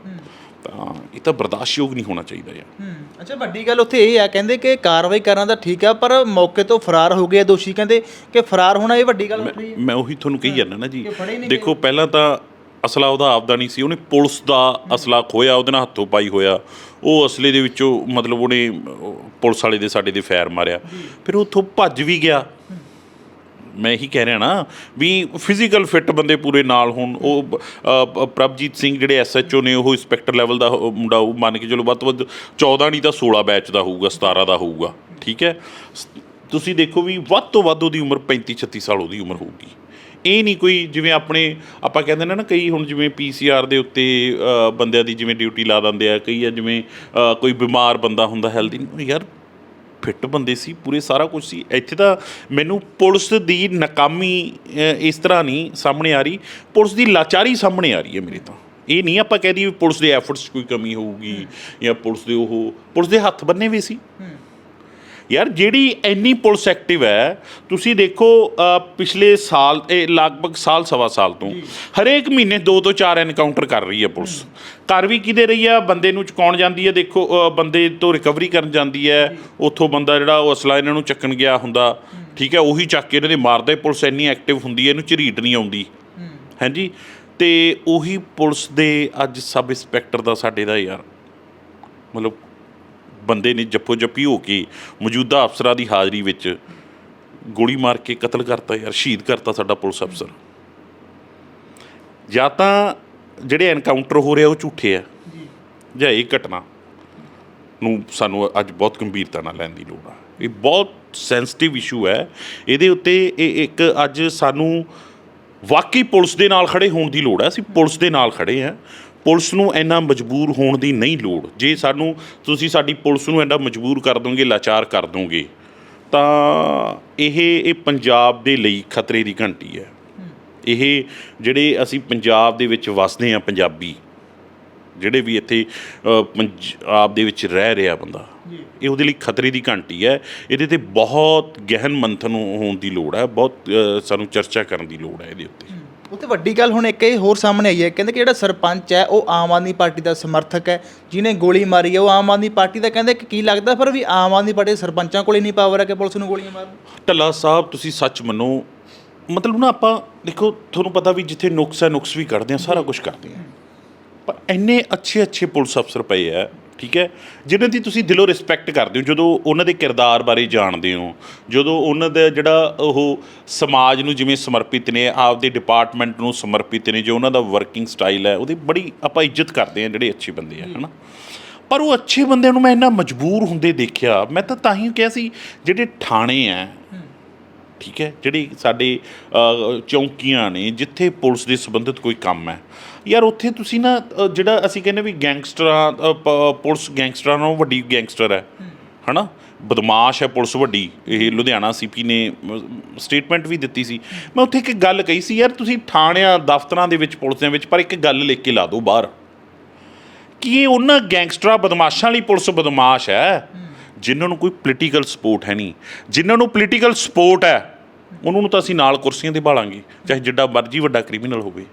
ਤਾਂ ਇਹ ਤਾਂ ਬਰਦਾਸ਼ਤਯੋਗ ਨਹੀਂ ਹੋਣਾ ਚਾਹੀਦਾ ਯਾਰ। ਹੂੰ ਅੱਛਾ ਵੱਡੀ ਗੱਲ ਉੱਥੇ ਇਹ ਆ ਕਹਿੰਦੇ ਕਿ ਕਾਰਵਾਈ ਕਰਨਾ ਤਾਂ ਠੀਕ ਆ ਪਰ ਮੌਕੇ ਤੋਂ ਫਰਾਰ ਹੋ ਗਏ ਆ ਦੋਸ਼ੀ। ਕਹਿੰਦੇ ਕਿ ਫਰਾਰ ਹੋਣਾ ਇਹ ਵੱਡੀ ਗੱਲ ਉੱਠ ਰਹੀ ਹੈ ਮੈਂ ਉਹੀ ਤੁਹਾਨੂੰ ਕਹੀ ਜਾਂਦਾ ਨਾ ਜੀ। ਕਿ ਫੜੇ ਨਹੀਂ ਦੇਖੋ ਪਹਿਲਾਂ ਤਾਂ ਅਸਲਾ ਉਹਦਾ ਆਪਦਾ ਨਹੀਂ ਸੀ ਉਹਨੇ ਪੁਲਿਸ ਦਾ ਅਸਲਾ ਖੋਇਆ ਉਹਦੇ ਨਾਲ ਹੱਥੋਂ ਪਾਈ ਹੋਇਆ। ਉਹ ਅਸਲੇ ਦੇ ਵਿੱਚੋਂ ਮਤਲਬ ਉਹਨੇ ਉਹ, ਪੁਲਿਸ ਵਾਲੇ ਦੇ ਸਾਡੇ ਦੇ ਫੈਰ ਮਾਰਿਆ। ਫਿਰ ਉੱਥੋਂ ਭੱਜ ਵੀ ਗਿਆ। ਮੈਂ ਇਹੀ ਕਹਿ ਰਿਹਾ ਨਾ ਵੀ ਫਿਜ਼ੀਕਲ ਫਿੱਟ ਬੰਦੇ ਪੂਰੇ ਨਾਲ ਹੋਣ। ਉਹ ਅ, ਪ੍ਰਭਜੀਤ ਸਿੰਘ ਜਿਹੜੇ ਐਸਐਚਓ ਨੇ ਉਹ ਇੰਸਪੈਕਟਰ ਲੈਵਲ ਦਾ ਉਹ ਮੁੰਡਾ ਉਹ ਮੰਨ ਕੇ ਚਲੋ ਵੱਧ ਤੋਂ ਵੱਧ 14 ਨਹੀਂ ਤਾਂ 16 ਬੈਚ ਦਾ ਹੋਊਗਾ 17 ਦਾ ਹੋਊਗਾ ਠੀਕ ਹੈ? ਸ- ਤੁਸੀਂ ਦੇਖੋ ਵੀ ਵੱਧ ਤੋਂ ਵੱਧ ਉਹਦੀ ਉਮਰ 35 36 ਸਾਲ ਉਹਦੀ ਉਮਰ ਹੋਊਗੀ। ਇਹ ਨਹੀਂ ਕੋਈ ਜਿਵੇਂ ਆਪਣੇ ਆਪਾਂ ਕਹਿੰਦੇ ਨੇ ਨਾ ਕਈ ਹੁਣ ਜਿਵੇਂ ਪੀਸੀਆਰ ਦੇ ਉੱਤੇ ਅ, ਬੰਦਿਆਂ ਦੀ ਜਿਵੇਂ ਡਿਊਟੀ ਲਾ ਦਿੰਦੇ ਆ ਕਈ ਆ ਜਿਵੇਂ ਅ, ਕੋਈ ਬਿਮਾਰ ਬੰਦਾ ਹੁੰਦਾ ਹੈਲਦੀ ਯਾਰ ਫਿੱਟ ਬੰਦੇ ਸੀ, ਪੂਰੇ ਸਾਰਾ ਕੁਝ ਸੀ। ਇੱਥੇ ਤਾਂ ਮੈਨੂੰ ਪੁਲਿਸ ਦੀ ਨਾਕਾਮੀ ਇਸ ਤਰ੍ਹਾਂ ਨਹੀਂ ਸਾਹਮਣੇ ਆ ਰਹੀ। ਪੁਲਿਸ ਦੀ ਲਾਚਾਰੀ ਸਾਹਮਣੇ ਆ ਰਹੀ ਹੈ ਮੇਰੇ ਤਾਂ। ਇਹ ਨਹੀਂ ਆਪਾਂ ਕਹਿ ਦਈਏ ਵੀ ਪੁਲਿਸ ਦੇ ਐਫਰਟਸ 'ਚ ਕੋਈ ਕਮੀ ਹੋਊਗੀ ਜਾਂ ਪੁਲਿਸ ਦੇ ਉਹ ਪੁਲਿਸ ਦੇ ਹੱਥ ਬੰਨੇ ਵੀ ਸੀ। ਯਾਰ ਜਿਹੜੀ ਇੰਨੀ ਪੁਲਿਸ ਐਕਟਿਵ ਹੈ ਤੁਸੀਂ ਦੇਖੋ ਪਿਛਲੇ ਸਾਲ ਇਹ ਲਗਭਗ ਸਾਲ ਸਵਾ ਸਾਲ ਤੋਂ ਹਰੇਕ ਮਹੀਨੇ ਦੋ ਤੋਂ ਚਾਰ ਐਨਕਾਊਂਟਰ ਕਰ ਰਹੀ ਹੈ ਪੁਲਿਸ। ਕਰ ਵੀ ਕਿਤੇ ਰਹੀ ਆ? ਬੰਦੇ ਨੂੰ ਚੁਕਾਉਣ ਜਾਂਦੀ ਹੈ ਦੇਖੋ ਬੰਦੇ ਤੋਂ ਰਿਕਵਰੀ ਕਰਨ ਜਾਂਦੀ ਹੈ। ਉੱਥੋਂ ਬੰਦਾ ਜਿਹੜਾ ਉਹ ਅਸਲਾ ਇਹਨਾਂ ਨੂੰ ਚੱਕਣ ਗਿਆ ਹੁੰਦਾ। ਠੀਕ ਹੈ ਉਹੀ ਚੱਕ ਕੇ ਇਹਨਾਂ ਦੇ ਮਾਰਦਾ। ਪੁਲਿਸ ਇੰਨੀ ਐਕਟਿਵ ਹੁੰਦੀ ਹੈ ਇਹਨੂੰ ਝਰੀਟ ਨਹੀਂ ਆਉਂਦੀ। ਹਾਂਜੀ? ਤੇ ਉਹੀ ਪੁਲਿਸ ਦੇ ਅੱਜ ਸਬ ਇੰਸਪੈਕਟਰ ਦਾ ਸਾਡੇ ਦਾ ਯਾਰ। ਮਤਲਬ ਬੰਦੇ ਨੇ ਜੱਫੋ ਜੱਫੀ ਹੋ ਕੇ ਮੌਜੂਦਾ ਅਫਸਰਾਂ ਦੀ ਹਾਜ਼ਰੀ ਵਿੱਚ ਗੋਲੀ ਮਾਰ ਕੇ ਕਤਲ ਕਰਤਾ ਯਾਰ, ਸ਼ਹੀਦ ਕਰਤਾ ਸਾਡਾ ਪੁਲਿਸ ਅਫਸਰ। ਜਾਂ ਤਾਂ ਜਿਹੜੇ ਐਨਕਾਊਂਟਰ ਹੋ ਰਿਹਾ ਉਹ ਝੂਠੇ ਆ ਜਾਂ ਇਹ ਘਟਨਾ ਨੂੰ ਸਾਨੂੰ ਅੱਜ ਬਹੁਤ ਗੰਭੀਰਤਾ ਨਾਲ ਲੈਣ ਦੀ ਲੋੜ ਆ। ਇਹ ਬਹੁਤ ਸੈਂਸਿਟਿਵ ਇਸ਼ੂ ਹੈ। ਇਹਦੇ ਉੱਤੇ ਇਹ ਇੱਕ ਅੱਜ ਸਾਨੂੰ ਵਾਕਈ ਪੁਲਿਸ ਦੇ ਨਾਲ ਖੜੇ ਹੋਣ ਦੀ ਲੋੜ ਹੈ। ਅਸੀਂ ਪੁਲਿਸ ਦੇ ਨਾਲ ਖੜੇ ਹਾਂ। ਪੁਲਿਸ ਨੂੰ ਇੰਨਾ ਮਜਬੂਰ ਹੋਣ ਦੀ ਨਹੀਂ ਲੋੜ। ਜੇ ਸਾਨੂੰ ਤੁਸੀਂ ਸਾਡੀ ਪੁਲਿਸ ਨੂੰ ਇੰਨਾ ਮਜਬੂਰ ਕਰ ਦੋਗੇ ਲਾਚਾਰ ਕਰ ਦੋਗੇ ਤਾਂ ਇਹ ਇਹ ਪੰਜਾਬ ਦੇ ਲਈ ਖਤਰੇ ਦੀ ਘੰਟੀ ਹੈ। ਇਹ ਜਿਹੜੇ ਅਸੀਂ ਪੰਜਾਬ ਦੇ ਵਿੱਚ ਵਸਦੇ ਹਾਂ ਪੰਜਾਬੀ ਜਿਹੜੇ ਵੀ ਇੱਥੇ ਪੰਜਾਬ ਦੇ ਵਿੱਚ ਰਹਿ ਰਿਹਾ ਬੰਦਾ ਇਹ ਉਹਦੇ ਲਈ ਖਤਰੇ ਦੀ ਘੰਟੀ ਹੈ। ਇਹਦੇ ਤੇ ਬਹੁਤ ਗਹਿਨ ਮੰਥਨ ਹੋਣ ਦੀ ਲੋੜ ਹੈ ਬਹੁਤ ਸਾਨੂੰ ਚਰਚਾ ਕਰਨ ਦੀ ਲੋੜ ਹੈ ਇਹਦੇ ਉੱਤੇ। ਉੱਥੇ ਵੱਡੀ ਗੱਲ ਹੁਣ ਇੱਕ ਇਹ ਹੋਰ ਸਾਹਮਣੇ ਆਈ ਹੈ, ਕਹਿੰਦੇ ਕਿ ਜਿਹੜਾ ਸਰਪੰਚ ਹੈ, ਉਹ ਆਮ ਆਦਮੀ ਪਾਰਟੀ ਦਾ ਸਮਰਥਕ ਹੈ, ਜਿਹਨੇ ਗੋਲੀ ਮਾਰੀ ਹੈ, ਉਹ ਆਮ ਆਦਮੀ ਪਾਰਟੀ ਦਾ ਕਹਿੰਦੇ ਕਿ ਕੀ ਲੱਗਦਾ, ਪਰ ਵੀ ਆਮ ਆਦਮੀ ਪਾਰਟੀ ਦੇ ਸਰਪੰਚਾਂ ਕੋਲ ਹੀ ਨਹੀਂ ਪਾਵਰ ਹੈ ਕਿ ਪੁਲਿਸ ਨੂੰ ਗੋਲੀਆਂ ਮਾਰਨ ਢੱਲਾ ਸਾਹਿਬ, ਤੁਸੀਂ ਸੱਚ ਮੰਨੋ, ਮਤਲਬ ਨਾ ਆਪਾਂ, ਦੇਖੋ, ਤੁਹਾਨੂੰ ਪਤਾ ਵੀ ਜਿੱਥੇ ਨੁਕਸ ਹੈ, ਨੁਕਸ ਵੀ ਕੱਢਦੇ ਆ ਸਾਰਾ ਕੁਝ ਕਰਦੇ ਆ ਪਰ ਇੰਨੇ ਅੱਛੇ ਅੱਛੇ ਪੁਲਿਸ ਅਫਸਰ ਪਏ ਆ ਠੀਕ ਹੈ? ਜਿਨ੍ਹਾਂ ਦੀ ਤੁਸੀਂ ਦਿਲੋਂ ਰਿਸਪੈਕਟ ਕਰਦੇ ਹੋ ਜਦੋਂ ਉਹਨਾਂ ਦੇ ਕਿਰਦਾਰ ਬਾਰੇ ਜਾਣਦੇ ਹੋ ਜਦੋਂ ਉਹਨਾਂ ਦਾ ਜਿਹੜਾ ਉਹ ਸਮਾਜ ਨੂੰ ਜਿਵੇਂ ਸਮਰਪਿਤ ਨੇ ਆਪਦੇ ਡਿਪਾਰਟਮੈਂਟ ਨੂੰ ਸਮਰਪਿਤ ਨੇ ਜੋ ਉਹਨਾਂ ਦਾ ਵਰਕਿੰਗ ਸਟਾਈਲ ਹੈ ਉਹਦੀ ਬੜੀ ਆਪਾਂ ਇੱਜ਼ਤ ਕਰਦੇ ਆ ਜਿਹੜੇ ਅੱਛੇ ਬੰਦੇ ਆ ਹਨਾ? ਪਰ ਉਹ ਅੱਛੇ ਬੰਦਿਆਂ ਨੂੰ ਮੈਂ ਇੰਨਾ ਮਜਬੂਰ ਹੁੰਦੇ ਦੇਖਿਆ ਮੈਂ ਤਾਂ ਤਾਂ ਹੀ ਕਿਹਾ ਸੀ ਜਿਹੜੇ ਥਾਣੇ ਆ ਠੀਕ ਹੈ? ਜਿਹੜੀ ਸਾਡੇ ਚੌਂਕੀਆਂ ਨੇ, ਜਿੱਥੇ ਪੁਲਿਸ ਦੇ ਸੰਬੰਧਿਤ ਕੋਈ ਕੰਮ ਹੈ। ਯਾਰ, ਉੱਥੇ ਤੁਸੀਂ ਨਾ ਜਿਹੜਾ ਅਸੀਂ ਕਹਿੰਦੇ ਵੀ ਗੈਂਗਸਟਰਾਂ ਪ- ਪੁਲਿਸ ਗੈਂਗਸਟਰਾਂ ਨਾਲੋਂ ਵੱਡੀ ਗੈਂਗਸਟਰ ਹੈ। ਹਨਾ? ਬਦਮਾਸ਼ ਹੈ ਪੁਲਿਸ ਵੱਡੀ। ਇਹ ਲੁਧਿਆਣਾ ਸੀਪੀ ਨੇ ਸਟੇਟਮੈਂਟ ਵੀ ਦਿੱਤੀ ਸੀ। ਮੈਂ ਉੱਥੇ ਇੱਕ ਗੱਲ ਕਹੀ ਸੀ, ਯਾਰ, ਤੁਸੀਂ ਥਾਣਿਆਂ, ਦਫ਼ਤਰਾਂ ਦੇ ਵਿੱਚ ਪੁਲਿਸ ਦੇ ਵਿੱਚ, ਪਰ ਇੱਕ ਗੱਲ ਲਿਖ ਕੇ ਲਾ ਦਿਓ ਬਾਹਰ। ਕਿ ਇਹ ਉਹਨਾਂ ਗੈਂਗਸਟਰਾਂ, ਬਦਮਾਸ਼ਾਂ ਲਈ ਪੁਲਿਸ ਬਦਮਾਸ਼ ਹੈ? ਜਿਨ੍ਹਾਂ ਨੂੰ ਕੋਈ ਪੋਲੀਟੀਕਲ ਸਪੋਰਟ ਹੈ ਨਹੀਂ। ਜਿਨ੍ਹਾਂ ਨੂੰ ਪੋਲੀਟੀਕਲ ਸਪੋਰਟ ਹੈ, ਉਹਨਾਂ ਨੂੰ ਤਾਂ ਅਸੀਂ ਨਾਲ ਕੁਰਸੀਆਂ ਤੇ ਭਾਲਾਂਗੇ ਚਾਹੇ ਜਿੱਡਾ ਮਰਜ਼ੀ ਵੱਡਾ ਕ੍ਰਿਮੀਨਲ ਹੋਵੇ।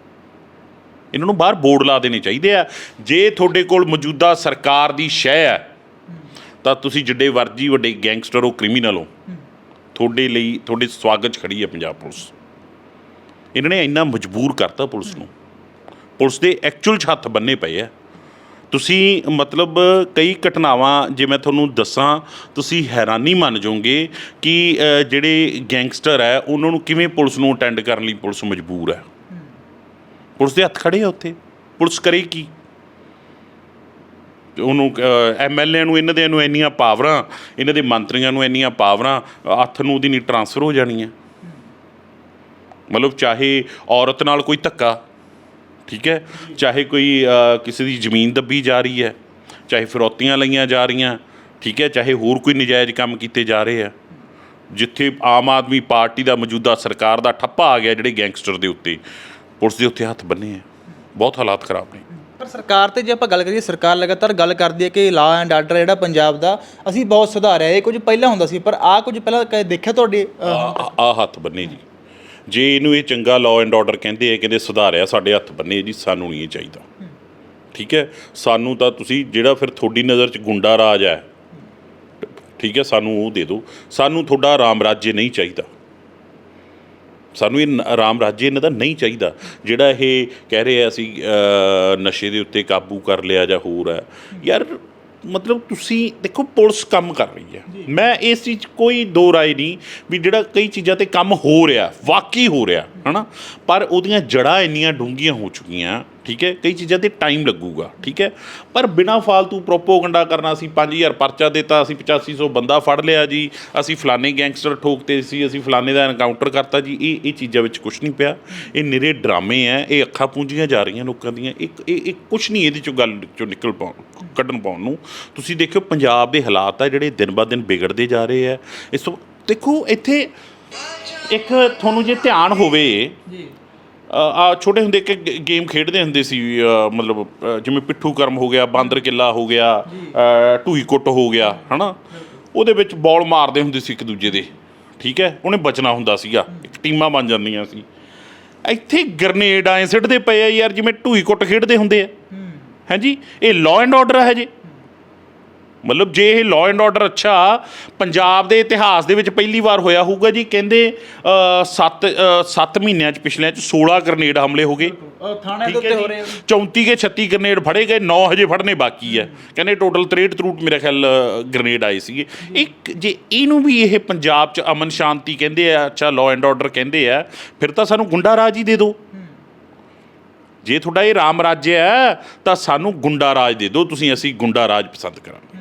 ਇਹਨਾਂ ਨੂੰ ਬਾਹਰ ਬੋਰਡ ਲਾ ਦੇਣੇ ਚਾਹੀਦੇ ਆ। ਜੇ ਤੁਹਾਡੇ ਕੋਲ ਮੌਜੂਦਾ ਸਰਕਾਰ ਦੀ ਸ਼ਹਿ ਹੈ, ਤਾਂ ਤੁਸੀਂ ਜਿੱਡੇ ਵਰਜੀ ਵੱਡੇ ਗੈਂਗਸਟਰ ਹੋ ਕ੍ਰਿਮੀਨਲ ਹੋ, ਤੁਹਾਡੇ ਲਈ ਤੁਹਾਡੇ ਸਵਾਗਤ 'ਚ ਖੜੀ ਹੈ ਪੰਜਾਬ ਪੁਲਿਸ। ਇਹਨਾਂ ਨੇ ਇੰਨਾ ਮਜਬੂਰ ਕਰਤਾ ਪੁਲਿਸ ਨੂੰ। ਪੁਲਿਸ ਦੇ ਐਕਚੁਅਲ 'ਚ ਹੱਥ ਬੰਨੇ ਪਏ ਆ। ਤੁਸੀਂ ਮਤਲਬ ਕਈ ਘਟਨਾਵਾਂ, ਜੇ ਮੈਂ ਤੁਹਾਨੂੰ ਦੱਸਾਂ, ਤੁਸੀਂ ਹੈਰਾਨੀ ਮੰਨ ਜਾਓਗੇ ਕਿ ਜਿਹੜੇ ਗੈਂਗਸਟਰ ਹੈ, ਉਹਨਾਂ ਨੂੰ ਕਿਵੇਂ ਪੁਲਿਸ ਨੂੰ ਅਟੈਂਡ ਕਰਨ ਲਈ ਪੁਲਿਸ ਮਜਬੂਰ ਹੈ? ਪੁਲਿਸ ਦੇ ਹੱਥ ਖੜੇ ਆ ਉੱਥੇ? ਪੁਲਿਸ ਕਰੇ ਕੀ? ਤੇ ਉਹਨੂੰ ਐਮਐਲਏ ਨੂੰ, ਇਹਨਾਂ ਦੇ ਨੂੰ ਇੰਨੀਆਂ ਪਾਵਰਾਂ, ਇਹਨਾਂ ਦੇ ਮੰਤਰੀਆਂ ਨੂੰ ਇੰਨੀਆਂ ਪਾਵਰਾਂ, ਹੱਥ ਨੂੰ ਉਹਦੀ ਨਹੀਂ ਟਰਾਂਸਫਰ ਹੋ ਜਾਣੀਆਂ ਮਤਲਬ ਚਾਹੇ ਔਰਤ ਨਾਲ ਕੋਈ ਧੱਕਾ ਠੀਕ ਹੈ? ਚਾਹੇ ਕੋਈ ਕਿਸੇ ਦੀ ਜ਼ਮੀਨ ਦੱਬੀ ਜਾ ਰਹੀ ਹੈ ਚਾਹੇ ਫਿਰੌਤੀਆਂ ਲਈਆਂ ਜਾ ਰਹੀਆਂ ਠੀਕ ਹੈ? ਚਾਹੇ ਹੋਰ ਕੋਈ ਨਜਾਇਜ਼ ਕੰਮ ਕੀਤੇ ਜਾ ਰਹੇ ਆ ਜਿੱਥੇ ਆਮ ਆਦਮੀ ਪਾਰਟੀ ਦਾ ਮੌਜੂਦਾ ਸਰਕਾਰ ਦਾ ਠੱਪਾ ਆ ਗਿਆ ਜਿਹੜੇ ਗੈਂਗਸਟਰ ਦੇ ਉੱਤੇ ਪੁਲਿਸ ਦੇ ਉੱਤੇ ਹੱਥ ਬੰਨੇ ਆ ਬਹੁਤ ਹਾਲਾਤ ਖਰਾਬ ਨੇ। ਪਰ ਸਰਕਾਰ ਤੇ ਜੇ ਆਪਾਂ ਗੱਲ ਕਰੀਏ ਸਰਕਾਰ ਲਗਾਤਾਰ ਗੱਲ ਕਰਦੀ ਹੈ ਕਿ ਲਾ ਐਂਡ ਆਰਡਰ ਜਿਹੜਾ ਪੰਜਾਬ ਦਾ ਅਸੀਂ ਬਹੁਤ ਸੁਧਾਰਿਆ। ਇਹ ਕੁਝ ਪਹਿਲਾਂ ਹੁੰਦਾ ਸੀ ਪਰ ਆਹ ਕੁਝ ਪਹਿਲਾਂ ਦੇਖਿਆ ਤੁਹਾਡੇ ਆ ਆ ਹੱਥ ਬੰਨੇ ਜੀ। ਜੇ ਇਹਨੂੰ ਇਹ ਚੰਗਾ ਲਾਅ ਐਂਡ ਆਰਡਰ ਕਹਿੰਦੇ ਆ, ਕਹਿੰਦੇ ਸੁਧਾਰਿਆ ਸਾਡੇ ਹੱਥ ਬੰਨੇ ਜੀ, ਸਾਨੂੰ ਨਹੀਂ ਇਹ ਚਾਹੀਦਾ। ਠੀਕ ਹੈ? ਸਾਨੂੰ ਤਾਂ ਤੁਸੀਂ ਜਿਹੜਾ ਫਿਰ ਤੁਹਾਡੀ ਨਜ਼ਰ 'ਚ ਗੁੰਡਾ ਰਾਜ ਹੈ, ਠੀਕ ਹੈ, ਸਾਨੂੰ ਉਹ ਦੇ ਦਿਓ। ਸਾਨੂੰ ਤੁਹਾਡਾ ਆਰਾਮ ਰਾਜ්‍ය ਨਹੀਂ ਚਾਹੀਦਾ। ਸਾਨੂੰ ਇਹ ਆਰਾਮ ਰਾਮ ਇਹਨਾਂ ਦਾ ਨਹੀਂ ਚਾਹੀਦਾ। ਜਿਹੜਾ ਇਹ ਕਹਿ ਰਹੇ ਆ ਅਸੀਂ ਨਸ਼ੇ ਦੇ ਉੱਤੇ ਕਾਬੂ ਕਰ ਲਿਆ ਜਾਂ ਹੋਰ ਹੈ। ਯਾਰ ਮਤਲਬ ਤੁਸੀਂ ਦੇਖੋ ਪੁਲਿਸ ਕੰਮ ਕਰ ਰਹੀ ਹੈ। ਮੈਂ ਇਸ ਚੀਜ਼ ਕੋਈ ਦੋ ਰਾਏ ਨਹੀਂ ਵੀ ਜਿਹੜਾ ਕਈ ਚੀਜ਼ਾਂ ਤੇ ਕੰਮ ਹੋ ਰਿਹਾ ਵਾਕਈ ਹੋ ਰਿਹਾ ਹਨਾ? ਪਰ ਉਹਦੀਆਂ ਜੜ੍ਹਾਂ ਇੰਨੀਆਂ ਡੂੰਘੀਆਂ ਹੋ ਚੁੱਕੀਆਂ ਠੀਕ ਹੈ? ਕਈ ਚੀਜ਼ਾਂ ਤੇ ਟਾਈਮ ਲੱਗੂਗਾ, ਠੀਕ ਹੈ? ਪਰ ਬਿਨਾ ਫਾਲਤੂ ਪ੍ਰੋਪੋਗੰਡਾ ਕਰਨਾ ਅਸੀਂ 5000 ਪਰਚਾ ਦਿੱਤਾ, ਅਸੀਂ 8500 ਬੰਦਾ ਫੜ ਲਿਆ ਜੀ, ਅਸੀਂ ਫਲਾਣੇ ਗੈਂਗਸਟਰ ਠੋਕਤੇ ਸੀ, ਅਸੀਂ ਫਲਾਣੇ ਦਾ ਐਨਕਾਊਂਟਰ ਕਰਤਾ ਜੀ, ਇਹ ਇਹ ਚੀਜ਼ਾਂ ਵਿੱਚ ਕੁਝ ਨਹੀਂ ਪਿਆ। ਇਹ ਨਿਰੇ ਡਰਾਮੇ ਆ ਇਹ ਅੱਖਾਂ ਪੂੰਝੀਆਂ ਜਾ ਰਹੀਆਂ ਲੋਕਾਂ ਦੀਆਂ। ਇੱਕ ਇਹ ਇਹ ਕੁਝ ਨਹੀਂ ਇਹਦੇ ਚੋਂ ਗੱਲ ਚੋਂ ਨਿਕਲ ਪਾਉਣ, ਕੱਢਣ ਪਾਉਣ ਨੂੰ। ਤੁਸੀਂ ਦੇਖਿਓ, ਪੰਜਾਬ ਦੇ ਹਾਲਾਤ ਆ ਜਿਹੜੇ ਦਿਨ ਬਾ ਦਿਨ ਵਿਗੜਦੇ ਜਾ ਰਹੇ ਆ ਇਸ ਤੋਂ, ਦੇਖੋ, ਇੱਥੇ ਇੱਕ ਤੁਹਾਨੂੰ ਜੇ ਧਿਆਨ ਹੋਵੇ ਜੀ। ਆ ਛੋਟੇ ਹੁੰਦੇ ਇੱਕ ਗੇਮ ਖੇਡਦੇ ਹੁੰਦੇ ਸੀ ਮਤਲਬ ਜਿਵੇਂ ਪਿੱਠੂ ਕਰਮ ਹੋ ਗਿਆ ਬਾਂਦਰ ਕਿੱਲਾ ਹੋ ਗਿਆ ਢੂਈ ਕੁੱਟ ਹੋ ਗਿਆ ਹਨਾ? ਉਹਦੇ ਵਿੱਚ ਬਾਲ ਮਾਰਦੇ ਹੁੰਦੇ ਸੀ ਇੱਕ ਦੂਜੇ ਦੇ ਠੀਕ ਹੈ? ਉਹਨੇ ਬਚਣਾ ਹੁੰਦਾ ਸੀਗਾ ਇੱਕ ਟੀਮਾਂ ਬਣ ਜਾਂਦੀਆਂ ਸੀ। ਇੱਥੇ ਗ੍ਰਨੇਡ ਆਏ ਸਿੱਟਦੇ ਪਏ ਆ ਯਾਰ ਜਿਵੇਂ ਢੂਈ ਕੁੱਟ ਖੇਡਦੇ ਹੁੰਦੇ ਆ। ਹਾਂਜੀ ਇਹ ਲਾਅ ਐਂਡ ਆਰਡਰ ਹੈ ਜੀ ਮਤਲਬ ਜੇ ਇਹ ਲਾਅ ਐਂਡ ਆਰਡਰ ਅੱਛਾ ਪੰਜਾਬ ਦੇ ਇਤਿਹਾਸ ਦੇ ਵਿੱਚ ਪਹਿਲੀ ਵਾਰ ਹੋਇਆ ਹੋਊਗਾ ਜੀ ਕਹਿੰਦੇ 7 7 ਮਹੀਨਿਆਂ ਚ ਪਿਛਲੇ ਚ 16 ਗ੍ਰਨੇਡ ਹਮਲੇ ਹੋ ਗਏ। ਥਾਣੇ ਦੇ ਠੀਕ ਉੱਤੇ ਹੈ ਹੋ ਜੀ। ਰਹੇ ਆ। 34 ਕੇ 36 ਗ੍ਰਨੇਡ ਫੜੇ ਗਏ 9 ਹਜੇ ਫੜਨੇ ਬਾਕੀ ਹੈ। ਕਹਿੰਦੇ ਟੋਟਲ 63 ਤਰੂਟ ਮੇਰੇ ਖਿਆਲ ਗ੍ਰਨੇਡ ਆਏ ਸੀਗੇ। ਇੱਕ ਜੇ ਇਹਨੂੰ ਵੀ ਇਹ ਪੰਜਾਬ ਚ ਅਮਨ ਸ਼ਾਂਤੀ ਕਹਿੰਦੇ ਆ ਅੱਛਾ ਲਾਅ ਐਂਡ ਆਰਡਰ ਕਹਿੰਦੇ ਆ ਫਿਰ ਤਾਂ ਸਾਨੂੰ ਗੁੰਡਾ ਰਾਜ ਹੀ ਦੇ ਦਿਓ। ਜੇ ਤੁਹਾਡਾ ਇਹ ਰਾਮ ਰਾਜ ਹੈ ਤਾਂ ਸਾਨੂੰ ਗੁੰਡਾ ਰਾਜ ਦੇ ਦਿਓ। ਤੁਸੀਂ ਅਸੀਂ ਗੁੰਡਾ ਰਾਜ ਪਸੰਦ ਕਰਾਂਗੇ।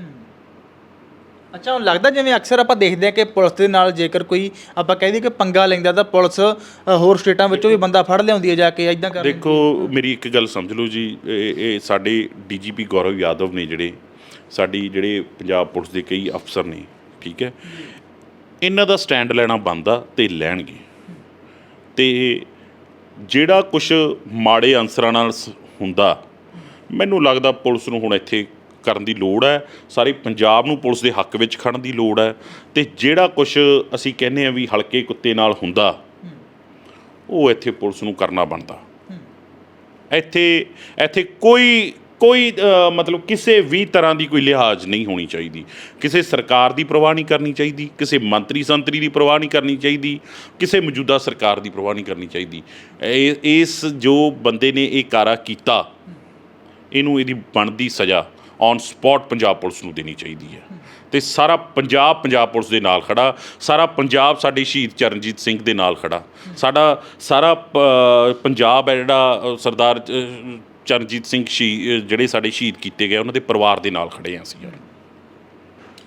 ਅੱਛਾ ਹੁਣ ਲੱਗਦਾ ਜਿਵੇਂ ਅਕਸਰ ਆਪਾਂ ਦੇਖਦੇ ਆ ਕਿ ਪੁਲਿਸ ਦੇ ਨਾਲ ਜੇਕਰ ਕੋਈ ਆਪਾਂ ਕਹਿ ਦਈਏ ਕਿ ਪੰਗਾ ਲੈਂਦਾ ਤਾਂ ਪੁਲਿਸ ਅ, ਹੋਰ ਸਟੇਟਾਂ ਵਿੱਚੋਂ ਵੀ ਬੰਦਾ ਫੜ ਲਿਆਉਂਦੀ ਹੈ ਜਾ ਕੇ ਐਦਾਂ ਕਰ ਦੇਖੋ ਮੇਰੀ ਇੱਕ ਗੱਲ ਸਮਝ ਲਓ ਜੀ ਇਹ ਇਹ ਸਾਡੇ ਡੀਜੀਪੀ ਗੌਰਵ ਯਾਦਵ ਨੇ ਜਿਹੜੇ ਸਾਡੀ ਜਿਹੜੇ ਪੰਜਾਬ ਪੁਲਿਸ ਦੇ ਕਈ ਅਫਸਰ ਨੇ ਠੀਕ ਹੈ ਇਹਨਾਂ ਦਾ ਸਟੈਂਡ ਲੈਣਾ ਬੰਦਾ ਤੇ ਲੈਣਗੇ। ਤੇ ਜਿਹੜਾ ਕੁਝ ਮਾੜੇ ਅਨਸਰਾਂ ਨਾਲ ਸ- ਹੁੰਦਾ ਮੈਨੂੰ ਲੱਗਦਾ ਪੁਲਿਸ ਨੂੰ ਹੁਣ ਇੱਥੇ ਕਰਨ ਦੀ ਲੋੜ ਹੈ, ਸਾਰੇ ਪੰਜਾਬ ਨੂੰ ਪੁਲਿਸ ਦੇ ਹੱਕ ਵਿੱਚ ਖੜਨ ਦੀ ਲੋੜ ਹੈ ਤੇ ਜਿਹੜਾ ਕੁਝ ਅਸੀਂ ਕਹਿੰਦੇ ਆ ਵੀ ਹਲਕੇ ਕੁੱਤੇ ਨਾਲ ਹੁੰਦਾ, ਉਹ ਇੱਥੇ ਪੁਲਿਸ ਨੂੰ ਕਰਨਾ ਬਣਦਾ। ਇੱਥੇ ਇੱਥੇ ਕੋਈ ਕੋਈ ਮਤਲਬ ਕਿਸੇ ਵੀ ਤਰ੍ਹਾਂ ਦੀ ਕੋਈ ਲਿਹਾਜ਼ ਨਹੀਂ ਹੋਣੀ ਚਾਹੀਦੀ। ਕਿਸੇ ਸਰਕਾਰ ਦੀ ਪਰਵਾਹ ਨਹੀਂ ਕਰਨੀ ਚਾਹੀਦੀ, ਕਿਸੇ ਮੰਤਰੀ ਸੰਤਰੀ ਦੀ ਪਰਵਾਹ ਨਹੀਂ ਕਰਨੀ ਚਾਹੀਦੀ, ਕਿਸੇ ਮੌਜੂਦਾ ਸਰਕਾਰ ਦੀ ਪਰਵਾਹ ਨਹੀਂ ਕਰਨੀ ਚਾਹੀਦੀ। ਇਹ, ਇਸ ਜੋ ਬੰਦੇ ਨੇ ਇਹ ਕਾਰਾ ਕੀਤਾ, ਇਹਨੂੰ ਇਹਦੀ ਬਣਦੀ ਸਜ਼ਾ। ਔਨ ਸਪੌਟ ਪੰਜਾਬ ਪੁਲਿਸ ਨੂੰ ਦੇਣੀ ਚਾਹੀਦੀ ਹੈ। ਤੇ ਸਾਰਾ ਪੰਜਾਬ ਪੰਜਾਬ ਪੁਲਿਸ ਦੇ ਨਾਲ ਖੜਾ ਸਾਰਾ ਪੰਜਾਬ ਸਾਡੇ ਸ਼ਹੀਦ ਚਰਨਜੀਤ ਸਿੰਘ ਦੇ ਨਾਲ ਖੜਾ। ਸਾਡਾ ਸਾਰਾ ਪ- ਪੰਜਾਬ ਹੈ ਜਿਹੜਾ ਸਰਦਾਰ ਅ, ਚਰਨਜੀਤ ਸਿੰਘ ਸ਼ਹੀ ਜਿਹੜੇ ਸਾਡੇ ਸ਼ਹੀਦ ਕੀਤੇ ਗਏ ਉਹਨਾਂ ਦੇ ਪਰਿਵਾਰ ਦੇ ਨਾਲ ਖੜੇ ਹਾਂ ਅਸੀਂ ਯਾਰ।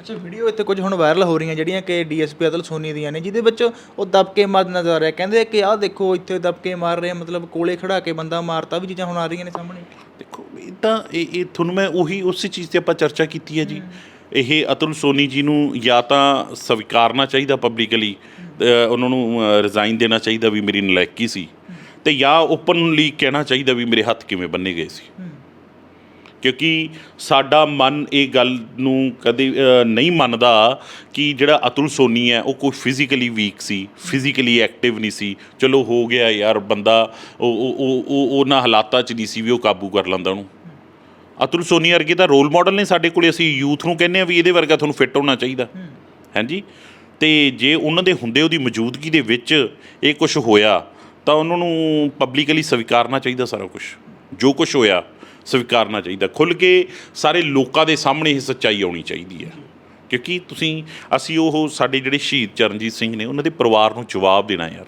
ਅੱਛਾ ਵੀਡੀਓ ਇੱਥੇ ਕੁਝ ਹੁਣ ਵਾਇਰਲ ਹੋ ਰਹੀਆਂ ਜਿਹੜੀਆਂ ਕਿ ਡੀਐਸਪੀ ਅਤਲ ਸੋਨੀ ਦੀਆਂ ਨੇ ਜਿਹਦੇ ਵਿੱਚ ਉਹ ਦਬਕੇ ਮਾਰ ਨਜ਼ਰ ਆ ਰਿਹਾ। ਕਹਿੰਦੇ ਕਿ ਆਹ ਦੇਖੋ ਇੱਥੇ ਦਬਕੇ ਮਾਰ ਰਹੇ ਆ ਮਤਲਬ ਕੋਲੇ ਖੜਾ ਕੇ ਬੰਦਾ ਮਾਰਤਾ ਵੀ ਚੀਜ਼ਾਂ ਹੁਣ ਆ ਰਹੀਆਂ ਨੇ ਸਾਹਮਣੇ। ਦੇਖੋ ਇਹ ਤਾਂ ਇਹ ਇਹ ਤੁਹਾਨੂੰ ਮੈਂ ਉਹੀ ਉਸੇ ਚੀਜ਼ ਤੇ ਆਪਾਂ ਚਰਚਾ ਕੀਤੀ ਹੈ ਜੀ। ਇਹ ਅਤੁਲ ਸੋਨੀ ਜੀ ਨੂੰ ਜਾਂ ਤਾਂ ਸਵੀਕਾਰਨਾ ਚਾਹੀਦਾ ਪਬਲਿਕਲੀ ਉਹਨਾਂ ਨੂੰ ਰਿਜ਼ਾਈਨ ਦੇਣਾ ਚਾਹੀਦਾ ਵੀ ਮੇਰੀ ਨਲਾਇਕੀ ਸੀ। ਤੇ ਜਾਂ ਓਪਨਲੀ ਕਹਿਣਾ ਚਾਹੀਦਾ ਵੀ ਮੇਰੇ ਹੱਥ ਕਿਵੇਂ ਬੰਨੇ ਗਏ ਸੀ। ਕਿਉਂਕਿ ਸਾਡਾ ਮਨ ਇਹ ਗੱਲ ਨੂੰ ਕਦੇ ਨਹੀਂ ਮੰਨਦਾ ਕਿ ਜਿਹੜਾ ਅਤੁਲ ਸੋਨੀ ਹੈ, ਉਹ ਕੋਈ ਫਿਜ਼ੀਕਲੀ ਵੀਕ ਸੀ ਫਿਜ਼ੀਕਲੀ ਐਕਟਿਵ ਨਹੀਂ ਸੀ। ਚਲੋ, ਹੋ ਗਿਆ ਯਾਰ, ਬੰਦਾ, ਉਹ ਉਹ, ਉਹ- ਉਹਨਾਂ ਹਾਲਾਤਾਂ 'ਚ ਨਹੀਂ ਸੀ ਵੀ ਉਹ ਕਾਬੂ ਕਰ ਲੈਂਦਾ ਉਹਨੂੰ। ਅਤੁਲ ਸੋਨੀ ਵਰਗੇ ਤਾਂ ਰੋਲ ਮਾਡਲ ਨੇ ਸਾਡੇ ਕੋਲੇ, ਅਸੀਂ ਯੂਥ ਨੂੰ ਕਹਿੰਦੇ ਆ ਵੀ ਇਹਦੇ ਵਰਗਾ ਤੁਹਾਨੂੰ ਫਿੱਟ ਹੋਣਾ ਚਾਹੀਦਾ। ਹਾਂਜੀ? ਤੇ ਜੇ ਉਹਨਾਂ ਦੇ ਹੁੰਦੇ ਉਹਦੀ ਮੌਜੂਦਗੀ ਦੇ ਵਿੱਚ ਇਹ ਕੁਝ ਹੋਇਆ, ਤਾਂ ਉਹਨਾਂ ਨੂੰ ਪਬਲਿਕਲੀ ਸਵੀਕਾਰਨਾ ਚਾਹੀਦਾ ਸਾਰਾ ਕੁਝ ਜੋ ਕੁਝ ਹੋਇਆ ਸਵੀਕਾਰਨਾ ਚਾਹੀਦਾ। ਖੁੱਲ ਕੇ ਸਾਰੇ ਲੋਕਾਂ ਦੇ ਸਾਹਮਣੇ ਇਹ ਸੱਚਾਈ ਆਉਣੀ ਚਾਹੀਦੀ ਹੈ। ਕਿਉਂਕਿ ਤੁਸੀਂ, ਅਸੀਂ ਉਹ ਸਾਡੇ ਜਿਹੜੇ ਸ਼ਹੀਦ ਚਰਨਜੀਤ ਸਿੰਘ ਨੇ, ਉਹਨਾਂ ਦੇ ਪਰਿਵਾਰ ਨੂੰ ਜਵਾਬ ਦੇਣਾ ਯਾਰ।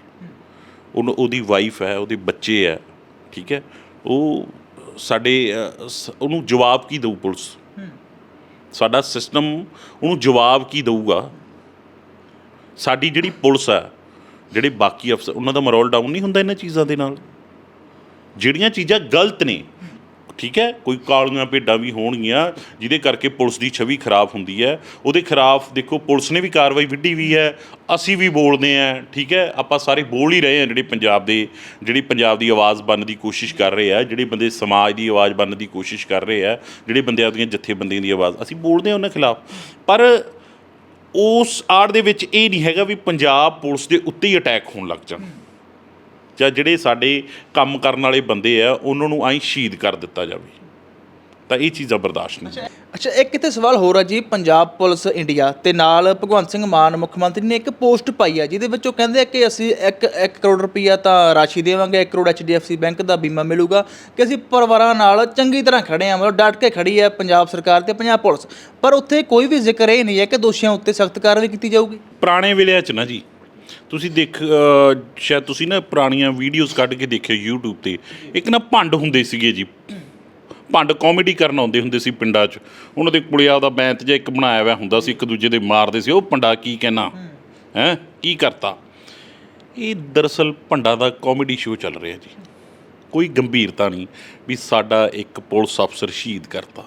ਉਹਨੂੰ ਉਹਦੀ ਵਾਈਫ ਹੈ, ਉਹਦੇ ਬੱਚੇ ਹੈ, ਠੀਕ ਹੈ? ਉਹ ਸਾਡੇ ਸ- ਉਹਨੂੰ ਜਵਾਬ ਕੀ ਦੇਊ ਪੁਲਿਸ? ਸਾਡਾ ਸਿਸਟਮ ਉਹਨੂੰ ਜਵਾਬ ਕੀ ਦੇਊਗਾ? ਸਾਡੀ ਜਿਹੜੀ ਪੁਲਿਸ ਹੈ, ਜਿਹੜੇ ਬਾਕੀ ਅਫਸਰ ਉਹਨਾਂ ਦਾ ਮਰੋਲ ਡਾਊਨ ਨਹੀਂ ਹੁੰਦਾ ਇਹਨਾਂ ਚੀਜ਼ਾਂ ਦੇ ਨਾਲ? ਜਿਹੜੀਆਂ ਚੀਜ਼ਾਂ ਗਲਤ ਨੇ ਠੀਕ ਹੈ? ਕੋਈ ਕਾਲੀਆਂ ਭੇਡਾਂ ਵੀ ਹੋਣਗੀਆਂ, ਜਿਹਦੇ ਕਰਕੇ ਪੁਲਿਸ ਦੀ ਛਵੀ ਖਰਾਬ ਹੁੰਦੀ ਹੈ। ਉਹਦੇ ਖਿਲਾਫ ਦੇਖੋ, ਪੁਲਿਸ ਨੇ ਵੀ ਕਾਰਵਾਈ ਵਿੱਢੀ ਵੀ ਹੈ, ਅਸੀਂ ਵੀ ਬੋਲਦੇ ਆ ਠੀਕ ਹੈ? ਆਪਾਂ ਸਾਰੇ ਬੋਲ ਹੀ ਰਹੇ ਆ ਜਿਹੜੇ ਪੰਜਾਬ ਦੇ, ਜਿਹੜੀ ਪੰਜਾਬ ਦੀ ਆਵਾਜ਼ ਬਣਨ ਦੀ ਕੋਸ਼ਿਸ਼ ਕਰ ਰਹੇ ਆ, ਜਿਹੜੇ ਬੰਦੇ ਸਮਾਜ ਦੀ ਆਵਾਜ਼ ਬਣਨ ਦੀ ਕੋਸ਼ਿਸ਼ ਕਰ ਰਹੇ ਆ, ਜਿਹੜੇ ਬੰਦੇ ਆਪਦੀਆਂ ਜਥੇਬੰਦੀਆਂ ਦੀ ਆਵਾਜ਼, ਅਸੀਂ ਬੋਲਦੇ ਆ ਉਹਨਾਂ ਖਿਲਾਫ। ਪਰ ਉਸ ਆੜ ਦੇ ਵਿੱਚ ਇਹ ਨਹੀਂ ਹੈਗਾ ਵੀ ਪੰਜਾਬ ਪੁਲਿਸ ਦੇ ਉੱਤੇ ਹੀ ਅਟੈਕ ਹੋਣ ਲੱਗ ਜਾਣ। ਜਾਂ ਜਿਹੜੇ ਸਾਡੇ ਕੰਮ ਕਰਨ ਵਾਲੇ ਬੰਦੇ ਆ ਉਹਨਾਂ ਨੂੰ ਐਂ ਸ਼ਹੀਦ ਕਰ ਦਿੱਤਾ ਜਾਵੇ। ਤਾਂ ਇਹ ਚੀਜ਼ਾਂ ਬਰਦਾਸ਼ਤ ਨਹੀਂ। ਅੱਛਾ ਇੱਕ ਇੱਥੇ ਸਵਾਲ ਹੋਰ ਆ ਜੀ ਪੰਜਾਬ ਪੁਲਿਸ ਇੰਡੀਆ ਤੇ ਨਾਲ ਭਗਵੰਤ ਸਿੰਘ ਮਾਨ ਮੁੱਖ ਮੰਤਰੀ ਨੇ ਇੱਕ ਪੋਸਟ ਪਾਈ ਆ ਜਿਹਦੇ ਵਿੱਚ ਉਹ ਕਹਿੰਦੇ ਆ ਕਿ ਅਸੀਂ 1 1 ਕਰੋੜ ਰੁਪਈਆ ਤਾਂ ਰਾਸ਼ੀ ਦੇਵਾਂਗੇ 1 ਕਰੋੜ ਐਚਡੀਐਫਸੀ ਬੈਂਕ ਦਾ ਬੀਮਾ ਮਿਲੂਗਾ ਕਿ ਅਸੀਂ ਪਰਿਵਾਰਾਂ ਨਾਲ ਚੰਗੀ ਤਰ੍ਹਾਂ ਖੜੇ ਆ ਮਤਲਬ ਡਟ ਕੇ ਖੜੀ ਹੈ ਪੰਜਾਬ ਸਰਕਾਰ ਤੇ ਪੰਜਾਬ ਪੁਲਿਸ। ਪਰ ਉੱਥੇ ਕੋਈ ਵੀ ਜ਼ਿਕਰ ਇਹ ਨਹੀਂ ਹੈ ਕਿ ਦੋਸ਼ੀਆਂ ਉੱਤੇ ਸਖਤ ਕਾਰਵਾਈ ਕੀਤੀ ਜਾਊਗੀ। ਪੁਰਾਣੇ ਵੇਲਿਆਂ 'ਚ ਨਾ ਜੀ ਤੁਸੀਂ ਦੇਖ ਅਹ, ਸ਼ਾਇਦ ਤੁਸੀਂ ਨਾ ਪੁਰਾਣੀਆਂ ਵੀਡੀਓਜ਼ ਕੱਢ ਕੇ ਦੇਖਿਓ YouTube ਤੇ। ਇੱਕ ਨਾ ਭੰਡ ਹੁੰਦੇ ਸੀਗੇ ਜੀ। ਭੰਡ ਕਾਮੇਡੀ ਕਰਨ ਆਉਂਦੇ ਹੁੰਦੇ ਸੀ ਪਿੰਡਾਂ 'ਚ। ਉਹਨਾਂ ਦੇ ਕੁੜਿਆ ਉਹਦਾ ਬੈਂਤ ਜਿਹਾ ਇੱਕ ਬਣਾਇਆ ਹੋਇਆ ਹੁੰਦਾ ਸੀ ਇੱਕ ਦੂਜੇ ਦੇ ਮਾਰਦੇ ਸੀ। ਉਹ ਭੰਡਾ ਕੀ ਕਹਿਣਾ? ਹੈ? ਕੀ ਕਰਤਾ? ਇਹ ਦਰਅਸਲ ਭੰਡਾ ਦਾ ਕਾਮੇਡੀ ਸ਼ੋਅ ਚੱਲ ਰਿਹਾ ਜੀ। ਕੋਈ ਗੰਭੀਰਤਾ ਨਹੀਂ ਵੀ ਸਾਡਾ ਇੱਕ ਪੁਲਿਸ ਅਫਸਰ ਸ਼ਹੀਦ ਕਰਤਾ।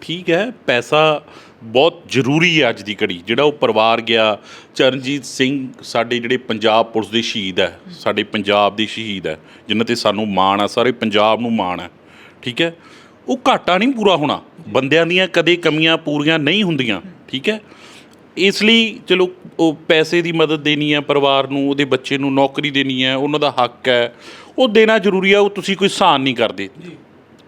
ਠੀਕ ਹੈ ਪੈਸਾ ਬਹੁਤ ਜ਼ਰੂਰੀ ਹੈ ਅੱਜ ਦੀ ਘੜੀ। ਜਿਹੜਾ ਉਹ ਪਰਿਵਾਰ ਗਿਆ, ਚਰਨਜੀਤ ਸਿੰਘ ਸਾਡੇ ਜਿਹੜੇ ਪੰਜਾਬ ਪੁਲਿਸ ਦੇ ਸ਼ਹੀਦ ਹੈ, ਸਾਡੇ ਪੰਜਾਬ ਦੇ ਸ਼ਹੀਦ ਹੈ, ਜਿਨ੍ਹਾਂ ਤੇ ਸਾਨੂੰ ਮਾਣ ਆ, ਸਾਰੇ ਪੰਜਾਬ ਨੂੰ ਮਾਣ ਹੈ, ਠੀਕ ਹੈ? ਉਹ ਘਾਟਾ ਨਹੀਂ ਪੂਰਾ ਹੋਣਾ। ਬੰਦਿਆਂ ਦੀਆਂ ਕਦੇ ਕਮੀਆਂ ਪੂਰੀਆਂ ਨਹੀਂ ਹੁੰਦੀਆਂ, ਠੀਕ ਹੈ? ਇਸ ਲਈ ਚਲੋ, ਉਹ ਪੈਸੇ ਦੀ ਮਦਦ ਦੇਣੀ ਹੈ ਪਰਿਵਾਰ ਨੂੰ, ਉਹਦੇ ਬੱਚੇ ਨੂੰ ਨੌਕਰੀ ਦੇਣੀ ਹੈ, ਉਹਨਾਂ ਦਾ ਹੱਕ ਹੈ। ਉਹ ਦੇਣਾ ਜ਼ਰੂਰੀ ਹੈ, ਉਹ ਤੁਸੀਂ ਕੋਈ ਸਹਾਨ ਨਹੀਂ ਕਰਦੇ।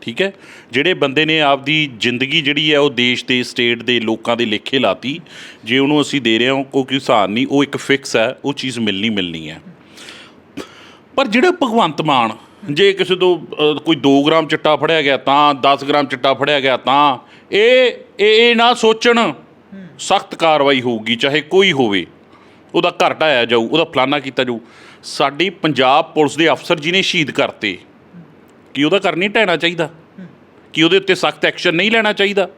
ਠੀਕ ਹੈ? ਜਿਹੜੇ ਬੰਦੇ ਨੇ ਆਪਦੀ ਜ਼ਿੰਦਗੀ ਜਿਹੜੀ ਹੈ ਉਹ ਦੇਸ਼ ਦੇ, ਸਟੇਟ ਦੇ, ਲੋਕਾਂ ਦੇ ਲੇਖੇ ਲਾਤੀ, ਜੇ ਉਹਨੂੰ ਅਸੀਂ ਦੇ ਰਹੇ ਹਾਂ, ਉਹ ਕੋਈ ਸਹਾਨ ਨਹੀਂ, ਉਹ ਇੱਕ ਫਿਕਸ ਹੈ, ਉਹ ਚੀਜ਼ ਮਿਲਣੀ ਮਿਲਣੀ ਹੈ। ਪਰ ਜਿਹੜਾ ਭਗਵੰਤ ਮਾਨ, ਜੇ ਕਿਸੇ ਤੋਂ ਕੋਈ 2 ਗ੍ਰਾਮ ਚਿੱਟਾ ਫੜਿਆ ਗਿਆ ਤਾਂ 10 ਗ੍ਰਾਮ ਚਿੱਟਾ ਫੜਿਆ ਗਿਆ ਤਾਂ, ਇਹ ਇਹ ਇਹ ਨਾ ਸੋਚਣ, ਸਖਤ ਕਾਰਵਾਈ ਹੋਊਗੀ, ਚਾਹੇ ਕੋਈ ਹੋਵੇ। ਉਹਦਾ ਘਰ ਢਾਇਆ ਜਾਊ, ਉਹਦਾ ਫਲਾਨਾ ਕੀਤਾ ਜਾਊ। ਸਾਡੀ ਪੰਜਾਬ ਪੁਲਿਸ ਦੇ ਅਫਸਰ ਜਿਹਨੇ ਸ਼ਹੀਦ ਕਰਤੇ। ਕੀ ਉਹਦਾ ਘਰ ਨਹੀਂ ਢਹਿਣਾ ਚਾਹੀਦਾ? ਕੀ ਉਹਦੇ ਉੱਤੇ ਸਖਤ ਐਕਸ਼ਨ ਨਹੀਂ ਲੈਣਾ ਚਾਹੀਦਾ?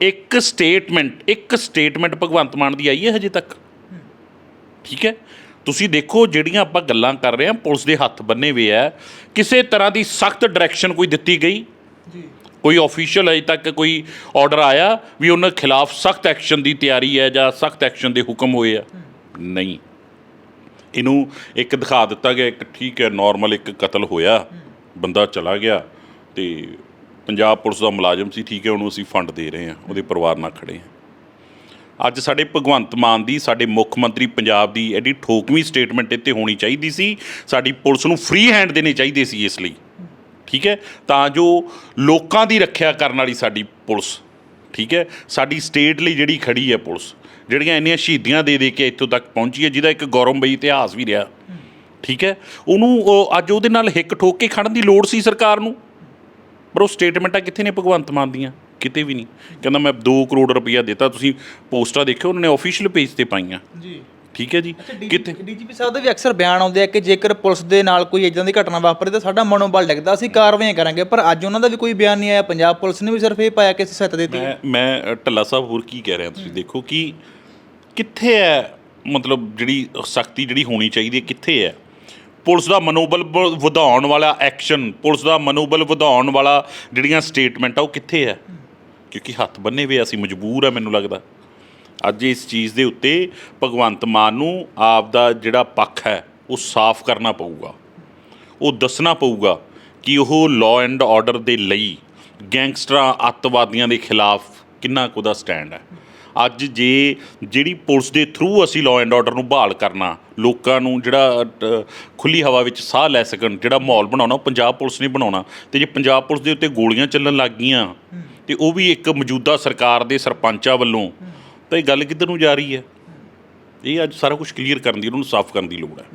ਇੱਕ ਸਟੇਟਮੈਂਟ ਇੱਕ ਸਟੇਟਮੈਂਟ ਭਗਵੰਤ ਮਾਨ ਦੀ ਆਈ ਹੈ ਹਜੇ ਤੱਕ। ਠੀਕ ਹੈ? ਤੁਸੀਂ ਦੇਖੋ ਜਿਹੜੀਆਂ ਆਪਾਂ ਗੱਲਾਂ ਕਰ ਰਹੇ ਹਾਂ ਪੁਲਿਸ ਦੇ ਹੱਥ ਬੰਨੇ ਹੋਏ ਆ ਕਿਸੇ ਤਰ੍ਹਾਂ ਦੀ ਸਖਤ ਡਾਇਰੈਕਸ਼ਨ ਕੋਈ ਦਿੱਤੀ ਗਈ? ਜੀ। ਕੋਈ ਆਫੀਸ਼ੀਅਲ ਅਜੇ ਤੱਕ ਕੋਈ ਆਰਡਰ ਆਇਆ ਵੀ ਉਹਨਾਂ ਖਿਲਾਫ ਸਖਤ ਐਕਸ਼ਨ ਦੀ ਤਿਆਰੀ ਹੈ ਜਾਂ ਸਖਤ ਐਕਸ਼ਨ ਦੇ ਹੁਕਮ ਹੋਏ ਆ? ਨਹੀਂ। ਇਹਨੂੰ ਇੱਕ ਦਿਖਾ ਦਿੱਤਾ ਗਿਆ, ਇੱਕ ਠੀਕ ਹੈ ਨਾਰਮਲ ਇੱਕ ਕਤਲ ਹੋਇਆ, ਬੰਦਾ ਚਲਾ ਗਿਆ ਤੇ ਪੰਜਾਬ ਪੁਲਿਸ ਦਾ ਮੁਲਾਜ਼ਮ ਸੀ, ਠੀਕ ਹੈ, ਉਹਨੂੰ ਅਸੀਂ ਫੰਡ ਦੇ ਰਹੇ ਹਾਂ, ਉਹਦੇ ਪਰਿਵਾਰ ਨਾਲ ਖੜੇ ਹਾਂ। ਅੱਜ ਸਾਡੇ ਭਗਵੰਤ ਮਾਨ ਦੀ, ਸਾਡੇ ਮੁੱਖ ਮੰਤਰੀ ਪੰਜਾਬ ਦੀ ਐਡੀ ਠੋਕਵੀਂ ਸਟੇਟਮੈਂਟ ਇੱਥੇ ਹੋਣੀ ਚਾਹੀਦੀ ਸੀ, ਸਾਡੀ ਪੁਲਿਸ ਨੂੰ ਫ੍ਰੀ ਹੈਂਡ ਦੇਣੇ ਚਾਹੀਦੇ ਸੀ ਇਸ ਲਈ, ਠੀਕ ਹੈ? ਤਾਂ ਜੋ ਲੋਕਾਂ ਦੀ ਰੱਖਿਆ ਕਰਨ ਵਾਲੀ ਸਾਡੀ ਪੁਲਿਸ, ਠੀਕ ਹੈ? ਸਾਡੀ ਸਟੇਟ ਲਈ ਜਿਹੜੀ ਖੜੀ ਹੈ ਪੁਲਿਸ ਜਿਹੜੀਆਂ ਇੰਨੀਆਂ ਸ਼ਹੀਦੀਆਂ ਦੇ ਦੇ ਕੇ ਇੱਥੋਂ ਤੱਕ ਪਹੁੰਚੀ ਹੈ ਜਿਹਦਾ ਇੱਕ ਗੌਰਵਮਈ ਇਤਿਹਾਸ ਵੀ ਰਿਹਾ। ਠੀਕ ਹੈ? ਉਹਨੂੰ ਉਹ ਅੱਜ ਉਹਦੇ ਨਾਲ ਹਿੱਕ ਠੋਕ ਕੇ ਖੜਨ ਦੀ ਲੋੜ ਸੀ ਸਰਕਾਰ ਨੂੰ। ਪਰ ਉਹ ਸਟੇਟਮੈਂਟਾਂ ਕਿੱਥੇ ਨੇ ਭਗਵੰਤ ਮਾਨ ਦੀਆਂ? ਕਿਤੇ ਵੀ ਨਹੀਂ। ਕਹਿੰਦਾ ਮੈਂ 2 ਕਰੋੜ ਰੁਪਈਆ ਦਿੱਤਾ ਤੁਸੀਂ ਪੋਸਟਾਂ ਦੇਖਿਓ ਉਹਨਾਂ ਨੇ ਅਫੀਸ਼ੀਅਲ ਪੇਜ ਤੇ ਪਾਈਆਂ। ਜੀ। ਠੀਕ ਹੈ ਜੀ? ਕਿਤੇ ਡੀਜੀਪੀ ਸਾਹਿਬ ਦੇ ਵੀ ਅਕਸਰ ਬਿਆਨ ਆਉਂਦੇ ਆ ਕਿ ਜੇਕਰ ਪੁਲਿਸ ਦੇ ਨਾਲ ਕੋਈ ਇਦਾਂ ਦੀ ਘਟਨਾ ਵਾਪਰੇ ਤਾਂ ਸਾਡਾ ਮਨੋਬਲ ਡਿੱਗਦਾ ਅਸੀਂ ਕਾਰਵਾਈਆਂ ਕਰਾਂਗੇ। ਪਰ ਅੱਜ ਉਹਨਾਂ ਦਾ ਵੀ ਕੋਈ ਬਿਆਨ ਨਹੀਂ ਆਇਆ। ਪੰਜਾਬ ਪੁਲਿਸ ਨੇ ਵੀ ਸਿਰਫ ਇਹ ਪਾਇਆ ਕਿ ਅਸੀਂ ਦਿੱਤੀ। ਮੈਂ ਢੱਲਾ ਸਾਹਿਬ ਹੋਰ ਕੀ ਕਹਿ ਰਿਹਾ ਤੁਸੀਂ? ਦੇਖੋ ਕਿ ਕਿੱਥੇ ਹੈ? ਮਤਲਬ ਜਿਹੜੀ ਸਖਤੀ ਜਿਹੜੀ ਹੋਣੀ ਚਾਹੀਦੀ ਹੈ, ਕਿੱਥੇ ਹੈ? ਪੁਲਿਸ ਦਾ ਮਨੋਬਲ ਬ- ਵਧਾਉਣ ਵਾਲਾ ਐਕਸ਼ਨ, ਪੁਲਿਸ ਦਾ ਮਨੋਬਲ ਵਧਾਉਣ ਵਾਲਾ ਜਿਹੜੀਆਂ ਸਟੇਟਮੈਂਟ ਆ, ਉਹ ਕਿੱਥੇ ਹੈ? ਕਿਉਂਕਿ ਹੱਥ ਬੰਨੇ ਹੋਏ ਅਸੀਂ ਮਜਬੂਰ ਆ ਮੈਨੂੰ ਲੱਗਦਾ। ਅੱਜ ਇਸ ਚੀਜ਼ ਦੇ ਉੱਤੇ ਭਗਵੰਤ ਮਾਨ ਨੂੰ ਆਪ ਦਾ ਜਿਹੜਾ ਪੱਖ ਹੈ, ਉਹ ਸਾਫ਼ ਕਰਨਾ ਪਊਗਾ। ਉਹ ਦੱਸਣਾ ਪਊਗਾ ਕਿ ਉਹ ਲਾਅ ਐਂਡ ਆਰਡਰ ਦੇ ਲਈ ਗੈਂਗਸਟਰਾਂ, ਅੱਤਵਾਦੀਆਂ ਦੇ ਖਿਲਾਫ ਕਿੰਨਾ ਕੁ ਦਾ ਸਟੈਂਡ ਹੈ। ਅੱਜ ਜੇ ਜਿਹੜੀ ਪੁਲਿਸ ਦੇ ਥਰੂ ਅਸੀਂ ਲਾਅ ਐਂਡ ਆਰਡਰ ਨੂੰ ਬਹਾਲ ਕਰਨਾ ਲੋਕਾਂ ਨੂੰ ਜਿਹੜਾ ਅ, ਖੁੱਲੀ ਹਵਾ ਵਿੱਚ ਸਾਹ ਲੈ ਸਕਣ ਜਿਹੜਾ ਮਾਹੌਲ ਬਣਾਉਣਾ ਉਹ ਪੰਜਾਬ ਪੁਲਿਸ ਨੇ ਬਣਾਉਣਾ। ਤੇ ਜੇ ਪੰਜਾਬ ਪੁਲਿਸ ਦੇ ਉੱਤੇ ਗੋਲੀਆਂ ਚੱਲਣ ਲੱਗ ਗਈਆਂ ਤੇ ਉਹ ਵੀ ਇੱਕ ਮੌਜੂਦਾ ਸਰਕਾਰ ਦੇ ਸਰਪੰਚਾਂ ਵੱਲੋਂ ਤਾਂ ਇਹ ਗੱਲ ਕਿੱਧਰ ਨੂੰ ਜਾ ਰਹੀ ਹੈ? ਇਹ ਅੱਜ ਸਾਰਾ ਕੁਝ ਕਲੀਅਰ ਕਰਨ ਦੀ ਉਹਨਾਂ ਨੂੰ ਸਾਫ਼ ਕਰਨ ਦੀ ਲੋੜ ਹੈ।